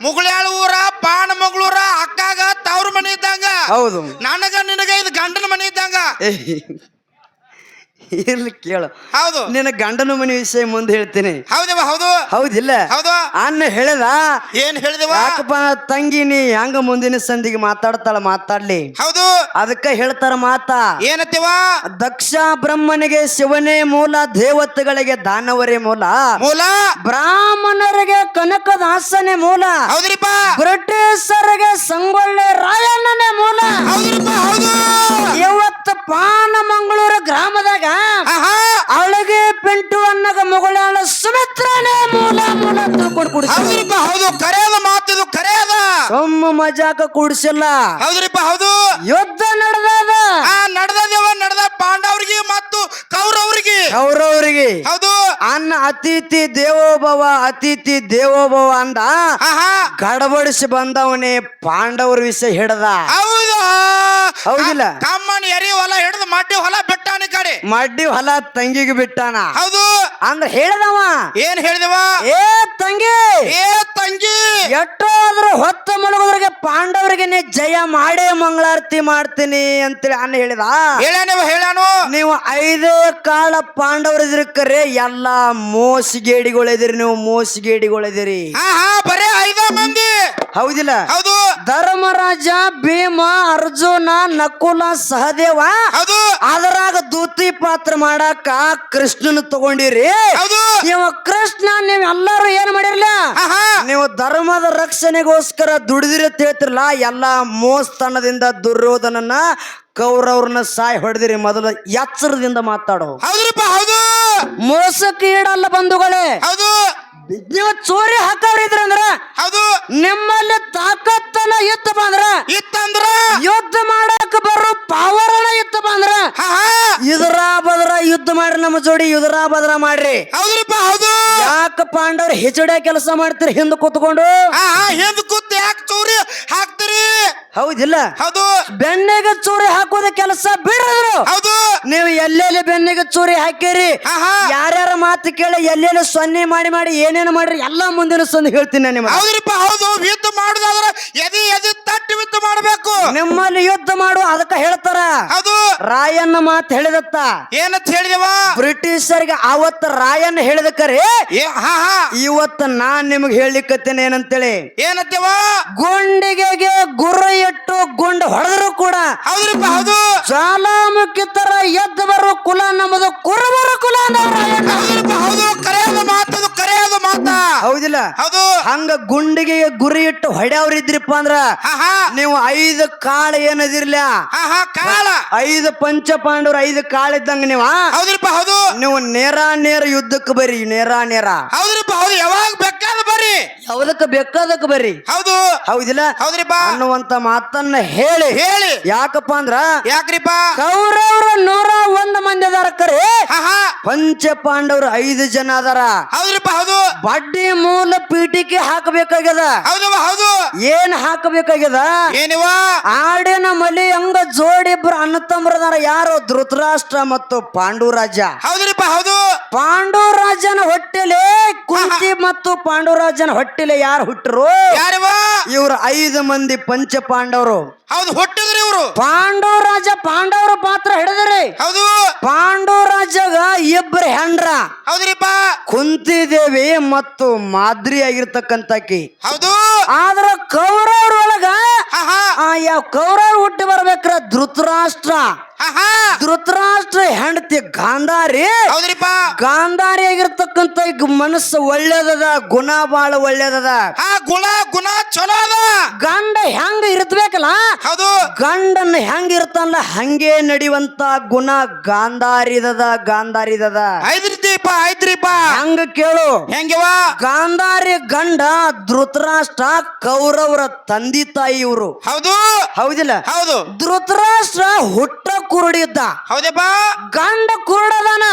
ಮುಗುಳ್ಯಾಳ ಊರ ಪಾಣ ಮಗಳೂರ ಅಕ್ಕಾಗ ತವ್ರ ಮನೆ ಇದ್ದಂಗ. ಹೌದು. ನನಗ ನಿನಗ ಇದು ಗಂಡನ ಮನೆ ಇದ್ದಂಗ. ಏ, ಇರ್ಲಿ ಕೇಳು. ಹೌದು. ನಿನ್ನ ಗಂಡನ ಮನೆ ವಿಷಯ ಮುಂದೆ ಹೇಳ್ತೀನಿ. ಹೌದವ ಹೌದು. ಹೌದಿಲ್ಲ? ಹೌದು. ಅನ್ನ ಹೇಳದ? ಏನ್ ಹೇಳಿದವ? ಯಾಕಪ್ಪ ತಂಗಿ ನೀ ಹೆಂಗ ಮುಂದಿನ ಸಂದಿಗೆ ಮಾತಾಡ್ತಾಳ ಮಾತಾಡ್ಲಿ. ಹೌದು. ಅದಕ್ಕ ಹೇಳ್ತಾರ ಮಾತಾ. ಏನತ್ತಿವ? ದಕ್ಷ ಬ್ರಹ್ಮನಿಗೆ ಶಿವನೇ ಮೂಲ ದೇವತೆಗಳಿಗೆ ದಾನವರೇ ಮೂಲ. ಮೂಲ? ಬ್ರಾಹ್ಮಣರಿಗೆ ಕನಕದಾಸನೇ ಮೂಲ. ಹೌದ್ರಿಪ್ಪ. ಬ್ರಿಟಿಷರಿಗೆ ಸಂಗೊಳ್ಳೆ ರಾಯಣ್ಣನೇ ಮೂಲ. ಹೌದ್ರಿಪ್ಪ ಹೌದು. ಇವತ್ತು ಪಾನ ಮಂಗಳೂರು ಗ್ರಾಮದಾಗ ಅವಳಿಗೆ ಪಿಂಟು ಅನ್ನಗ ಮಗಳಾಳ ಸುಮಿತ್ರನೇ ಮೂಲ ಮೂಲ ತಿಳ್ಕೊಂಡು ಕುಡಿಸ ಹೌದ್ರಿಪ್ಪ ಹೌದು. ಕರೆಯದ ಮಾತಿದು ಕರೆಯದ. ಸೊಮ್ಮ ಮಜಾಕ ಕೂಡಿಸಿಲ್ಲ. ಹೌದ್ರಿಪ್ಪ ಹೌದು. ಯುದ್ಧ ನಡೆದಾದ. ಆ ನಡೆದದೇವ ನಡೆದ ಪಾಂಡವರಿಗೆ ಮತ್ತು ಕೌರವರಿಗೆ. ಅವ್ರವ್ರಿಗೆ ಹೌದು. ಅನ್ನ ಅತಿಥಿ ದೇವೋಭವ ಅತಿಥಿ ದೇವೋಭವ ಅಂದ. ಆಹಾ. ಗಡಬಡಿಸಿ ಬಂದವನೇ ಪಾಂಡವರ ವಿಷಯ ಹಿಡದ. ಹೌದು. ಹೌದಿಲ್ಲ? ಕಮ್ಮನ್ ಎರಿ ಹೊಲ ಹಿಡಿದು ಮಡ್ಡಿ ಹೊಲ ಬಿಟ್ಟಾನ ಕಡೆ. ಮಡ್ಡಿ ಹೊಲ ತಂಗಿಗೆ ಬಿಟ್ಟಾನ. ಹೌದು. ಅಂದ್ರ ಹೇಳ್ದವ. ಏನ್ ಹೇಳಿದವ? ಏ ತಂಗಿ. ಏ ತಂಗಿ. ಎಷ್ಟೋ ಆದ್ರೂ ಹೊತ್ತ ಮಲಗೋದ್ರಿಗೆ ಪಾಂಡವರಿಗೆ ಜಯ ಮಾಡೇ ಮಂಗಳಾರತಿ ಮಾಡ್ತೀನಿ ಅಂತೇಳಿ ಅನ್ನ ಹೇಳಿದ. ಹೇಳ್ಯಾನು ನೀವು ಐದು ಕಾಳ ಪಾಂಡವರು ಕರೆ ಎಲ್ಲ ಮೋಸಗೇಡಿಗಳಿದಿರಿ ನೀವು ಮೋಸಗೇಡಿಗಳಿದಿರಿ. ಹಾ ಹಾ ಬರೇ ಐದ ಮಂದಿ. ಹೌದಿಲ್ಲ? ಹೌದು. ಧರ್ಮರಾಜ ಭೀಮ ಅರ್ಜುನ ನಕುಲ ಸಹದೇವ ಹೌದು. ಅದರಾಗ ದೂತಿ ಪಾತ್ರ ಮಾಡಾಕ ಕೃಷ್ಣನ ತಗೊಂಡಿರಿ. ಹೌದು. ಇವ ಕೃಷ್ಣ ನೀವ್ ಎಲ್ಲಾರು ಏನ್ ಮಾಡಿರ್ಲ? ನೀವು ಧರ್ಮದ ರಕ್ಷಣೆಗೋಸ್ಕರ ದುಡಿದಿರತ್ ಹೇಳ್ತಿರಲ್ಲ ಎಲ್ಲ ಮೋಸ್ತನದಿಂದ ದುರ್ಯೋಧನನ ಕೌರವ್ರನ್ನ ಸಾಯ್ ಹೊಡೆದಿರಿ ಮೊದಲು ಎಚ್ಚರದಿಂದ ಮಾತಾಡೋ. ಹೌದು. ಮೋಸಕ್ಕೆ ಈಡಲ್ಲ ಬಂಧುಗಳೇ. ಹೌದು. ನೀವು ಚೋರಿ ಹಾಕವ್ರಿದ್ರಂದ್ರ ಹೌದು. ನಿಮ್ಮಲ್ಲಿ ತಾಕತ್ತನ ಇತ್ತಪ್ಪ ಅಂದ್ರ ಇತ್ತಂದ್ರ? ಯುದ್ಧ ಮಾಡಕ್ ಬರೋ ಪಾವರನ ಇತ್ತಪ್ಪ ಅಂದ್ರ ಇದ್ರ ಯುದ್ಧ ಮಾಡ್ರಿ ನಮ್ಮ ಜೋಡಿ ಯುದ್ಧರಾ ಬದ್ರ ಮಾಡ್ರಿ. ಹೌದ್ರಪ್ಪ ಹೌದು. ಯಾಕ ಪಾಂಡವ್ರ ಹೆಚ್ಚಡೆ ಕೆಲಸ ಮಾಡ್ತೀರಿ ಹಿಂದ್ ಕೂತ್ಕೊಂಡು? ಆಹಾ ಹಿಂದ್ ಕೂತ್ ಯಾಕೆ ಚೌರಿ ಹಾಕ್ತೀರಿ? ಹೌದಿಲ್ಲ? ಹೌದು. ಬೆನ್ನಿಗೆ ಚೂರಿ ಹಾಕೋದ ಕೆಲಸ ಬಿಡ್ರು ಹೌದು. ನೀವು ಎಲ್ಲೆಲ್ಲಿ ಬೆನ್ನಿಗೆ ಚೂರಿ ಹಾಕಿರಿ? ಆಹಾ. ಯಾರ್ಯಾರ ಮಾತು ಕೇಳಿ ಎಲ್ಲೆಲ್ಲಿ ಸೊನ್ನೆ ಮಾಡಿ ಮಾಡಿ ಏನೇನು ಮಾಡ್ರಿ ಎಲ್ಲಾ ಮುಂದಿನ ಸೊನ್ನೆ ಹೇಳ್ತೀನಿ ನಾನು ನಿಮಗೆ. ಹೌದ್ರಿಪ್ಪ ಹೌದು. ಯುದ್ಧ ಮಾಡುದಾದ್ರೆ ಎದಿ ಎದಿ ತಟ್ಟಿ ಯುದ್ಧ ಮಾಡಬೇಕು. ನಿಮ್ಮಲ್ಲಿ ಯುದ್ಧ ಮಾಡು ಅದಕ್ಕ ಹೇಳ್ತಾರ. ಹೌದು. ರಾಯಣ್ಣ ಮಾತು ಹೇಳಿದತ್ತ. ಏನಂತ ಹೇಳಿದವ ಬ್ರಿಟಿಷರಿಗೆ ಅವತ್ತ ರಾಯನ್ ಹೇಳಿದಕ್ಕರೆ ಏ ಹಾ ಹಾ. ಇವತ್ತು ನಾನ್ ನಿಮ್ಗೆ ಹೇಳಿಕತ್ತೇನೆ ಏನಂತೇಳಿ. ಏನತ್ತೇವ? ಗುಂಡಿಗೆಗೆ ಗುರು ಇಟ್ಟು ಗುಂಡು ಹೊಡೆದ್ರು ಕೂಡ ಹೌದ್ರಿಪ್ಪ ಹೌದು. ಜ್ವಾಲಾಮುಖಿ ತರ ಎದ್ದು ಬರೋ ಕುಲ ನಮ್ಮದು ಕುರುಬರ ಕುಲ ಅಂದವ ರಾಯಣ್ಣ. ಹೌದ್ರಿಪ್ಪ ಹೌದು. ಕರೆಯದ ಮಾತದು ಕರೆಯದ ಮಾತ. ಹೌದಿಲ್ಲ? ಹೌದು. ಹಂಗ ಗುಂಡಿಗೆ ಗುರಿ ಇಟ್ಟು ಹೊಡ್ಯಾವ್ರಿದ್ರಿಪ್ಪ ಅಂದ್ರ ಹಾ ಹಾ. ನೀವು ಐದು ಕಾಳ ಏನದಿರ್ಲ ಹಾ ಹಾ ಕಾಲ ಐದು ಪಂಚ ಪಾಂಡವ್ರ ಐದು ಕಾಳ ಇದ್ದಂಗ ನೀವ? ಹೌದ್ರಿಪ್ಪ ಹೌದು. ನೀವು ನೇರ ನೇರ ಯುದ್ಧಕ್ಕೆ ಬರ್ರಿ ನೇರ ನೇರ. ಹೌದ್ರಿಪ್ಪ ಹೌದು. ಯಾವಾಗ ಬೇಕಾದ ಬರ್ರಿ. ಯಾವ್ದಕ್ಕೆ ಬೇಕಾದಕ್ಕೆ ಬರ್ರಿ? ಹೌದು. ಹೌದಿಲ್ಲ? ಹೌದ್ರಿಪ್ಪ. ಅನ್ನುವಂತ ಮಾತನ್ನ ಹೇಳಿ. ಹೇಳಿ. ಯಾಕಪ್ಪ ಅಂದ್ರ ಯಾಕ್ರಿಪ್ಪ? ಕೌರವ್ರ ನೂರ ಒಂದ್ ಮಂದಿ ಅದಾರ ಕರೆ. ಪಂಚ ಪಾಂಡವ್ರು ಐದು ಜನ ಅದಾರ. ಹೌದ್ರಿಪ್ಪ ಹೌದು. ಬಡ್ಡಿ ಮೂಲ ಪೀಠಿಕೆ ಹಾಕಬೇಕಾಗ್ಯದ. ಹೌದು ಹೌದು ಏನ್ ಹಾಕಬೇಕಾಗ್ಯದ? ಏನಿವ? ಆಡಿನ ಮಲಿ ಹಂಗ ಜೋಡಿಬ್ರು ಅಣ್ಣ ತಮ್ಮರದಾರ ಯಾರು? ಧೃತರಾಷ್ಟ್ರ ಮತ್ತು ಪಾಂಡುರಾಜ. ಹೌದ್ರಿಪ್ಪ ಹೌದು. ಪಾಂಡುರಾಜನ ಹೊಟ್ಟೆಲೆ ಕುಂತಿ ಮತ್ತು ಪಾಂಡುರಾಜನ ಹೊಟ್ಟೆಲೆ ಯಾರು ಹುಟ್ಟರು ಯಾರಿವ? ಇವ್ರು ಐದು ಮಂದಿ ಪಂಚ ಪಾಂಡವರು ಹೌದು ಹುಟ್ಟಿದ್ರಿ ಇವ್ರು. ಪಾಂಡುರಾಜ ಪಾಂಡವರ ಪಾತ್ರ ಹಿಡಿದ್ರಿ. ಹೌದು. ಪಾಂಡುರಾಜಗ ಇಬ್ಬರು ಹೆಂಡ್ರ. ಹೌದ್ರಿಪ್ಪ. ಕುಂತಿದೇವಿ ಮತ್ತು ಮಾದ್ರಿ ಆಗಿರ್ತಕ್ಕಂತಕಿ ಹೌದು. ಆದ್ರ ಕೌರವ್ರೊಳಗ ಆ ಯಾವ ಕೌರವ್ರು ಹುಟ್ಟಿ ಬರ್ಬೇಕ್ರ? ಧೃತರಾಷ್ಟ್ರ. ಧೃತರಾಷ್ಟ್ರ ಹೆಂಡತಿ ಗಾಂಧಾರಿ ಹೌದ್ರಿಪ್ಪ. ಗಾಂಧಾರಿ ಆಗಿರ್ತಕ್ಕಂತ ಈಗ ಮನಸ್ಸು ಒಳ್ಳೇದದ ಗುಣ ಬಾಳ ಒಳ್ಳೇದದ. ಆ ಗುಣ ಗುಣ ಚಲೋ ಅದ. ಗಂಡ ಹೆಂಗ ಇರ್ತಬೇಕಲ್ಲ? ಹೌದು. ಗಂಡನ ಹೆಂಗ ಇರ್ತಾನಲ್ಲ ಹಂಗೆ ನಡೆಯುವಂತ ಗುಣ ಗಾಂಧಾರಿದದ ಗಾಂಧಾರಿದದ. ಐದ್ರಿಪ್ಪ ಐದ್ರಿಪ್ಪ. ಹಂಗ ಕೇಳು. ಹೆಂಗವ ಗಾಂಧಾರಿ ಗಂಡ ಧೃತರಾಷ್ಟ್ರ ಕೌರವರ ತಂದಿ ತಾಯಿ ಇವರು. ಹೌದು. ಹೌದಿಲ್ಲ? ಹೌದು. ಧೃತರಾಷ್ಟ್ರ ಹುಟ್ಟ ಕುರುಡಿದ್ದ. ಹೌದಪ್ಪ? ಗಂಡ ಕುರುಡದನ.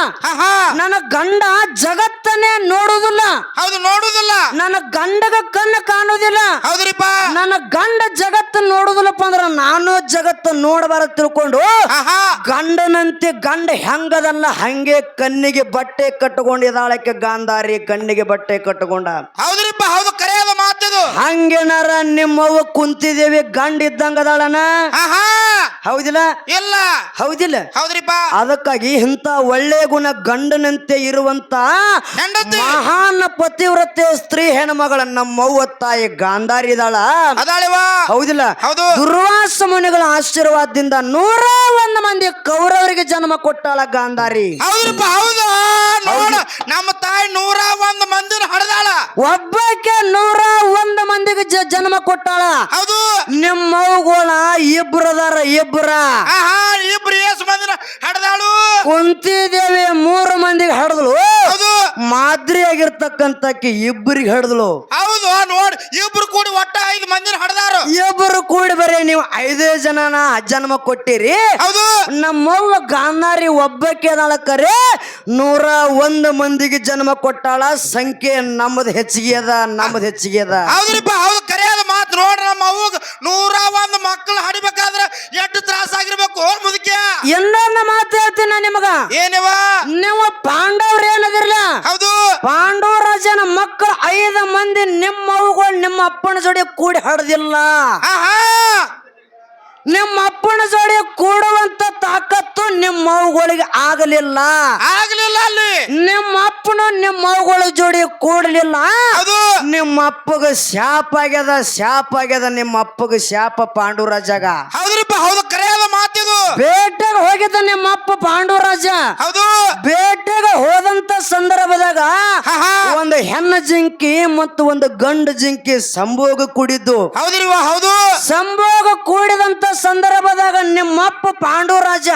ನನ್ನ ಗಂಡ ಜಗತ್ತನ್ನೇ ನೋಡುದಿಲ್ಲ ಹೌದು ನೋಡುದಿಲ್ಲ ನನ್ನ ಗಂಡಗ ಕಣ್ಣು ಕಾಣುದಿಲ್ಲ ಹೌದ್ರಿಪ್ಪ? ನನ್ನ ಗಂಡ ಜಗತ್ತು ನೋಡುದಿಲ್ಲಪ್ಪ ಅಂದ್ರ ನಾನು ಜಗತ್ತು ನೋಡಬಾರ ತಿಳ್ಕೊಂಡು ಗಂಡನಂತೆ ಗಂಡ ಹೆಂಗದಲ್ಲ ಹಂಗೆ ಕಣ್ಣಿಗೆ ಬಟ್ಟೆ ಕಟ್ಟಕೊಂಡಿದ್ದಾಳಕ್ಕೆ ಗಾಂಧಾರಿ ಕಣ್ಣಿಗೆ ಬಟ್ಟೆ ಕಟ್ಟಕೊಂಡ. ಹೌದ್ರಿಪ್ಪ ಹೌದು ಕರೆಯದ ಮಾತಿದು ಹಂಗೇನಾರ ನಿಮ್ಮವ್ವ ಕುಂತಿದೇವಿ ಗಂಡ ಇದ್ದಂಗ ಅದಾಳನ? ಹೌದಿಲ್ಲ? ಇಲ್ಲ. ಹೌದಿಲ್ಲ? ಹೌದ್ರಿಪ್ಪ. ಅದಕ್ಕಾಗಿ ಇಂತ ಒಳ್ಳೆ ಗುಣ ಗಂಡನಂತೆ ಇರುವಂತ ಹೆಂಡತಿ? ಮಹಾನ್ ಪತಿವ್ರತೆ ಸ್ತ್ರೀ ಹೆಣ್ಮಗಳ ನಮ್ಮವ್ವ ತಾಯಿ ಗಾಂಧಾರಿ ಇದಾಳ. ಅದಾಳಿವ? ಹೌದಿಲ್ಲ? ಹೌದು. ದುರ್ವಾಸ ಮುನಿಗಳ ಆಶೀರ್ವಾದದಿಂದ ನೂರ ಒಂದು ಮಂದಿ ಕೌರವರಿಗೆ ಜನ್ಮ ಕೊಟ್ಟಾಳ ಗಾಂಧಾರಿ. ಹೌದ್ರಿಪ್ಪ ಹೌದು. ನೋಡ ನಮ್ಮ ತಾಯಿ ನೂರ ಒಂದ್ ಮಂದಿನ ಹಡದಾಳ. ಒಬ್ಬಕ್ಕೆ ನೂರ ಒಂದು ಮಂದಿಗೆ ಜನ್ಮ ಕೊಟ್ಟಾಳ. ಹೌದು. ನಿಮ್ಮವುಗಳ ಇಬ್ರದಾರ ಇಬ್ರ. ಆಹಾ ಇಬ್ರು ಏಸು ಮಂದಿನ ಹಡದಾಳು. ಕುಂತಿದೇವಿ ಮೂರು ಮಂದಿಗೆ ಹಡದಳು ಹೌದು ಆಗಿರ್ತಕ್ಕಂತ ಇಬ್ಬರಿಗೆ ಹಿಡಿದ್ಲು. ಹೌದು ನೋಡಿ ಇಬ್ರು ಕೂಡಿ ಒಟ್ಟ ಐದು ಮಂದಿನ ಹಡದಾರು. ಇಬ್ಬರು ಕೂಡಿ ಬರೀ ನೀವು ಐದೇ ಜನನ ಜನ್ಮ ಕೊಟ್ಟಿರಿ. ಹೌದು. ನಮ್ಮವ್ವ ಗಾಂಧಾರಿ ಒಬ್ಬಕ್ಕೆ ಕರೆ ನೂರ ಒಂದು ಮಂದಿಗೆ ಜನ್ಮ ಕೊಟ್ಟಾಳ. ಸಂಖ್ಯೆ ನಮ್ಮದು ಹೆಚ್ಚಿಗೆ ಅದ ನಮ್ಮದು ಹೆಚ್ಚಿಗೆ ಅದ. ಹೌದ್ರಿಪ್ಪ ಹೌದು ಕರೆಯದ ಮಾತು ನೋಡ್ರಿ ನಮ್ಮ ಅವ್ಗ ನೂರ ಒಂದು ಮಕ್ಕಳು ಹಡಿಬೇಕಾದ್ರೆ ಎಷ್ಟು ತ್ರಾಸ ಆಗಿರ್ಬೇಕು ಮುದುಕ್ಯ. ಇನ್ನೊಂದು ಮಾತು ಹೇಳ್ತೀನಿ ನಾ ನಿಮಗ. ಏನಿವ? ನೀವು ಪಾಂಡವ್ರ ಏನದಿರ್ಲ ಹೌದು. ಪಾಂಡವರಾಜನ ಮಕ್ಕಳು ಐದು ಮಂದಿ ನಿಮ್ಮ ಅವುಗಳು ನಿಮ್ಮ ಅಪ್ಪನ ಜೋಡಿ ಕೂಡಿ ಹಡ್ದಿಲ್ಲ. ನಿಮ್ಮ ಅಪ್ಪನ ಜೋಡಿ ಕೂಡುವಂತ ತಾಕತ್ತು ನಿಮ್ಮ ಅವುಗಳಿಗೆ ಆಗಲಿಲ್ಲ. ಆಗಲಿಲ್ಲ ಅಲ್ಲಿ. ನಿಮ್ಮ ಅಪ್ಪನ ನಿಮ್ಮ ಅವುಗಳ ಜೋಡಿ ಕೂಡಲಿಲ್ಲ. ನಿಮ್ಮ ಅಪ್ಪಗ ಶಾಪ ಆಗ್ಯದ ಶಾಪ ಆಗ್ಯದ ನಿಮ್ಮ ಅಪ್ಪಗ ಶಾಪ ಪಾಂಡುರಾಜಾಗ. ಹೌದ್ರಿಪ್ಪ ಹೌದು ಬೇಟೆಗೆ ಹೋಗಿದ್ದ ನಿಮ್ಮ ಅಪ್ಪ ಪಾಂಡುರಾಜ. ಹೌದು. ಬೇಟೆಗೆ ಹೋದಂತ ಸಂದರ್ಭದಾಗ ಒಂದು ಹೆಣ್ಣ ಜಿಂಕಿ ಮತ್ತು ಒಂದು ಗಂಡು ಜಿಂಕಿ ಸಂಭೋಗ ಕೂಡಿದ್ದು. ಹೌದು. ಸಂಭೋಗ ಕೂಡಿದಂತ ಸಂದರ್ಭದಾಗ ನಿಮ್ಮಪ್ಪ ಪಾಂಡುರಾಜ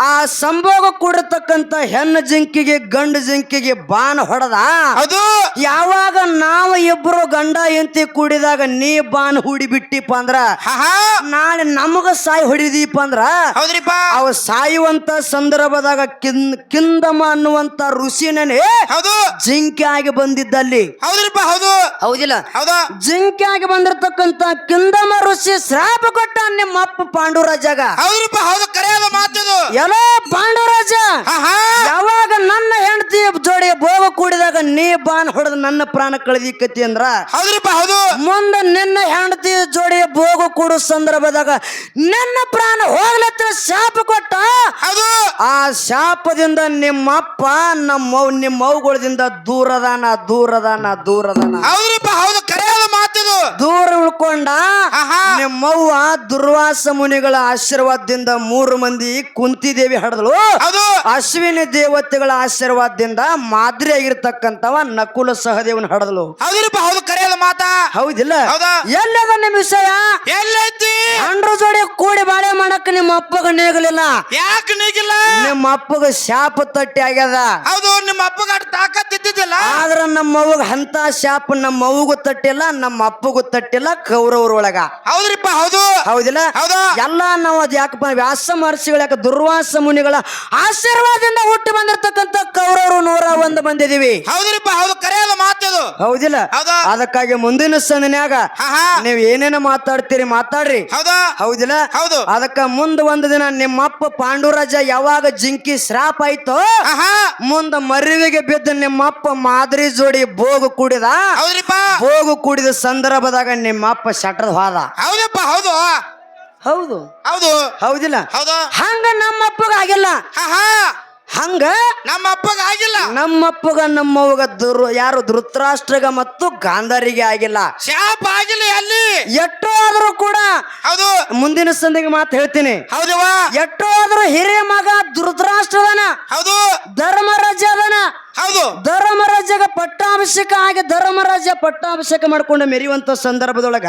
ಆ ಸಂಭೋಗ ಕೂಡಿರ್ತಕ್ಕಂತ ಹೆಣ್ಣು ಜಿಂಕಿಗೆ ಗಂಡು ಜಿಂಕಿಗೆ ಬಾಣ ಹೊಡೆದ. ಹೌದು. ಯಾವಾಗ ನಾವು ಇಬ್ರು ಗಂಡ ಎಂತಿ ಕೂಡಿದಾಗ ನೀ ಬಾನ್ ಹೂಡಿ ಬಿಟ್ಟಿಪ್ಪ ಅಂದ್ರ ನಾಳೆ ನಮಗ ಸಾಯಿ ಹೊಡಿದೀಪ ಅಂದ್ರ ಹೌದ್ರಿಪ್ಪ. ಅವ ಸಾಯುವಂತ ಸಂದರ್ಭದಾಗ ಕಿನ್ ಕಿಂದಮ ಅನ್ನುವಂತ ಋಷಿನೇ ಹೌದು. ಜಿಂಕೆ ಆಗಿ ಬಂದಿದ್ದಲ್ಲಿ. ಹೌದ್ರಿಪ್ಪ ಹೌದು. ಹೌದಿಲ್ಲ. ಹೌದಾ. ಜಿಂಕೆ ಆಗಿ ಬಂದಿರತಕ್ಕಂತ ಕಿಂದಮ ಋಷಿ ಶ್ರಾಪ ಕೊಟ್ಟ ನಿಮ್ಮ ಅಪ್ಪ ಪಾಂಡುರಾಜಾಗ. ಹೌದ್ರಿಪ್ಪ ಹೌದು. ಕರೆಯದ ಮಾತಿದು. ಎಲ್ಲೋ ಪಾಂಡುರಾಜ ಆಹಾ ಯಾವಾಗ ನನ್ನ ಹೆಂಡತಿ ಜೋಡಿ ಭೋಗ ನೀ ಬಾನ್ ಹೊಡೆದ ನನ್ನ ಪ್ರಾಣ ಕಳೆದಿಕ್ಕತಿ ಅಂದ್ರ ಹೌದ್ರಿಪ್ಪ ಹೌದು. ಮುಂದೆ ನಿನ್ನ ಹೆಂಡತಿ ಜೋಡಿ ಬೋಗು ಕೂಡೋ ಸಂದರ್ಭದಾಗ ನನ್ನ ಪ್ರಾಣ ಹೋಗ್ಲತ್ತ ಶಾಪ ಕೊಟ್ಟ. ಹೌದು. ಆ ಶಾಪದಿಂದ ನಿಮ್ಮಪ್ಪ ನಮ್ಮ ನಿಮ್ಮ ಅವ್ಗಳದಿಂದ ದೂರದಾನ ದೂರದಾನ ದೂರದಾನ. ಹೌದ್ರಿಪ್ಪ ಹೌದು. ಕರೆಯದ ದೂರ ಉಳ್ಕೊಂಡ ಆಹಾ. ನಿಮ್ಮವ್ವ ದುರ್ವಾಸ ಮುನಿಗಳ ಆಶೀರ್ವಾದದಿಂದ ಮೂರು ಮಂದಿ ಕುಂತಿ ದೇವಿ ಹಡದಳು. ಅದು. ಅಶ್ವಿನಿ ದೇವತೆಗಳ ಆಶೀರ್ವಾದದಿಂದ ಮಾದರಿ ಆಗಿರ್ತಕ್ಕಂಥವ ನಕುಲ ಸಹದೇವನ ಹಡದಳು. ಹೌದ್ರಿಪ್ಪ ಹೌದು ಕರೆಯದ ಮಾತಾ. ಹೌದಿಲ್ಲ? ಹೌದಾ? ಎಲ್ಲದ ನಿಮ್ಮ ವಿಷಯ? ಎಲ್ಲೈತಿ? ಅಂಡ್ರ ಜೋಡಿ ಕೂಡಿ ಬಾಳೆ ಮಾಡಕ್ ನಿಮ್ಮ ಅಪ್ಪಗ ನೇಗಲಿಲ್ಲ. ಯಾಕೆ ನೀಗಿಲ್ಲ? ನಿಮ್ಮ ಅಪ್ಪಗ ಶಾಪ ತಟ್ಟಿ ಆಗ್ಯದ. ಹೌದು ನಿಮ್ಮ ಅಪ್ಪಗ ಅಷ್ಟ್ ತಾಕತ್ ಇದ್ದಿದ್ದಿಲ್ಲ. ಆದ್ರ ನಮ್ಮ ಅವ್ವಗ ಅಂತ ಶಾಪ ನಮ್ಮ ಅವ್ವಗೂ ತಟ್ಟಿಲ್ಲ ನಮ್ಮ ಅಪ್ಪಗೂ ತಟ್ಟಿಲ್ಲ ಕೌರವ್ರ ಒಳಗ. ಹೌದ್ರಿಪ್ಪ ಹೌದು. ಹೌದಿಲ್ಲ? ಹೌದು. ಎಲ್ಲ ನಾವು ಅದ್ ಯಾಕಪ್ಪ ವ್ಯಾಸ ಮಹರ್ಷಿಗಳ ಯಾಕೆ ದುರ್ವಾಸ ಮುನಿಗಳ ಆಶೀರ್ವಾದದಿಂದ ಹುಟ್ಟಿ ಬಂದಿರತಕ್ಕಂತ ಕೌರವರು ನೂರ ಒಂದು ಬಂದಿದೀವಿ. ಹೌದ್ರಿಪ್ಪ ಹೌದು. ಕರೆಯಲ್ಲ ಮಾತದು. ಹೌದಿಲ್ಲ? ಹೌದಾ. ಅದಕ್ಕಾಗಿ ಮುಂದಿನ ಸಂದನ್ಯಾಗ ನೀವ್ ಏನೇನ ಮಾತಾಡ್ತೀರಿ ಮಾತಾಡ್ರಿ. ಹೌದಾ. ಹೌದಿಲ್ಲ? ಹೌದು. ಅದಕ್ಕ ಮುಂದ ಒಂದು ದಿನ ನಿಮ್ಮಪ್ಪ ಪಾಂಡುರಾಜ ಯಾವಾಗ ಜಿಂಕಿ ಶ್ರಾಪ್ ಆಯ್ತೋ ಮುಂದ ಮರಿವಿಗೆ ಬಿದ್ದ ನಿಮ್ಮಪ್ಪ ಮಾದರಿ ಜೋಡಿ ಬೋಗು ಕುಡಿದ. ಬೋಗು ಕುಡಿದ ಸಂದರ್ಭದಾಗ ನಿಮ್ಮ ಅಪ್ಪ ಶಟದ ಹೋದ. ಹೌದಪ್ಪ ಹೌದು. ಹೌದು. ಹೌದು. ಹೌದಿಲ್ಲ? ಹೌದು. ಹಂಗ ನಮ್ಮ ಅಪ್ಪಗ ಆಗಿಲ್ಲ ಹಂಗ ನಮ್ಮ ಅಪ್ಪಗ ಆಗಿಲ್ಲ. ನಮ್ಮ ಅಪ್ಪಗ ದುರ್ ಯಾರು ಧೃತರಾಷ್ಟ್ರಗ ಮತ್ತು ಗಾಂಧಾರಿಗೆ ಆಗಿಲ್ಲ. ಶಾಪ ಆಗಿಲ್ಲ ಅಲ್ಲಿ. ಎಷ್ಟೋ ಆದ್ರೂ ಕೂಡ ಹೌದು. ಮುಂದಿನ ಸಂದಿಗೆ ಮಾತು ಹೇಳ್ತೀನಿ. ಹೌದವ್ವ. ಎಷ್ಟೋ ಆದ್ರೂ ಹಿರಿಯ ಮಗ ಧೃತರಾಷ್ಟ್ರದನ ಹೌದು. ಧರ್ಮರಾಜ ಅದನ ಹೌದು. ಧರ್ಮರಾಜ್ಯಗ ಪಟ್ಟಾಭಿಷೇಕ ಆಗಿ ಧರ್ಮರಾಜ ಪಟ್ಟಾಭಿಷೇಕ ಮಾಡ್ಕೊಂಡು ಮೆರೆಯುವಂತ ಸಂದರ್ಭದೊಳಗ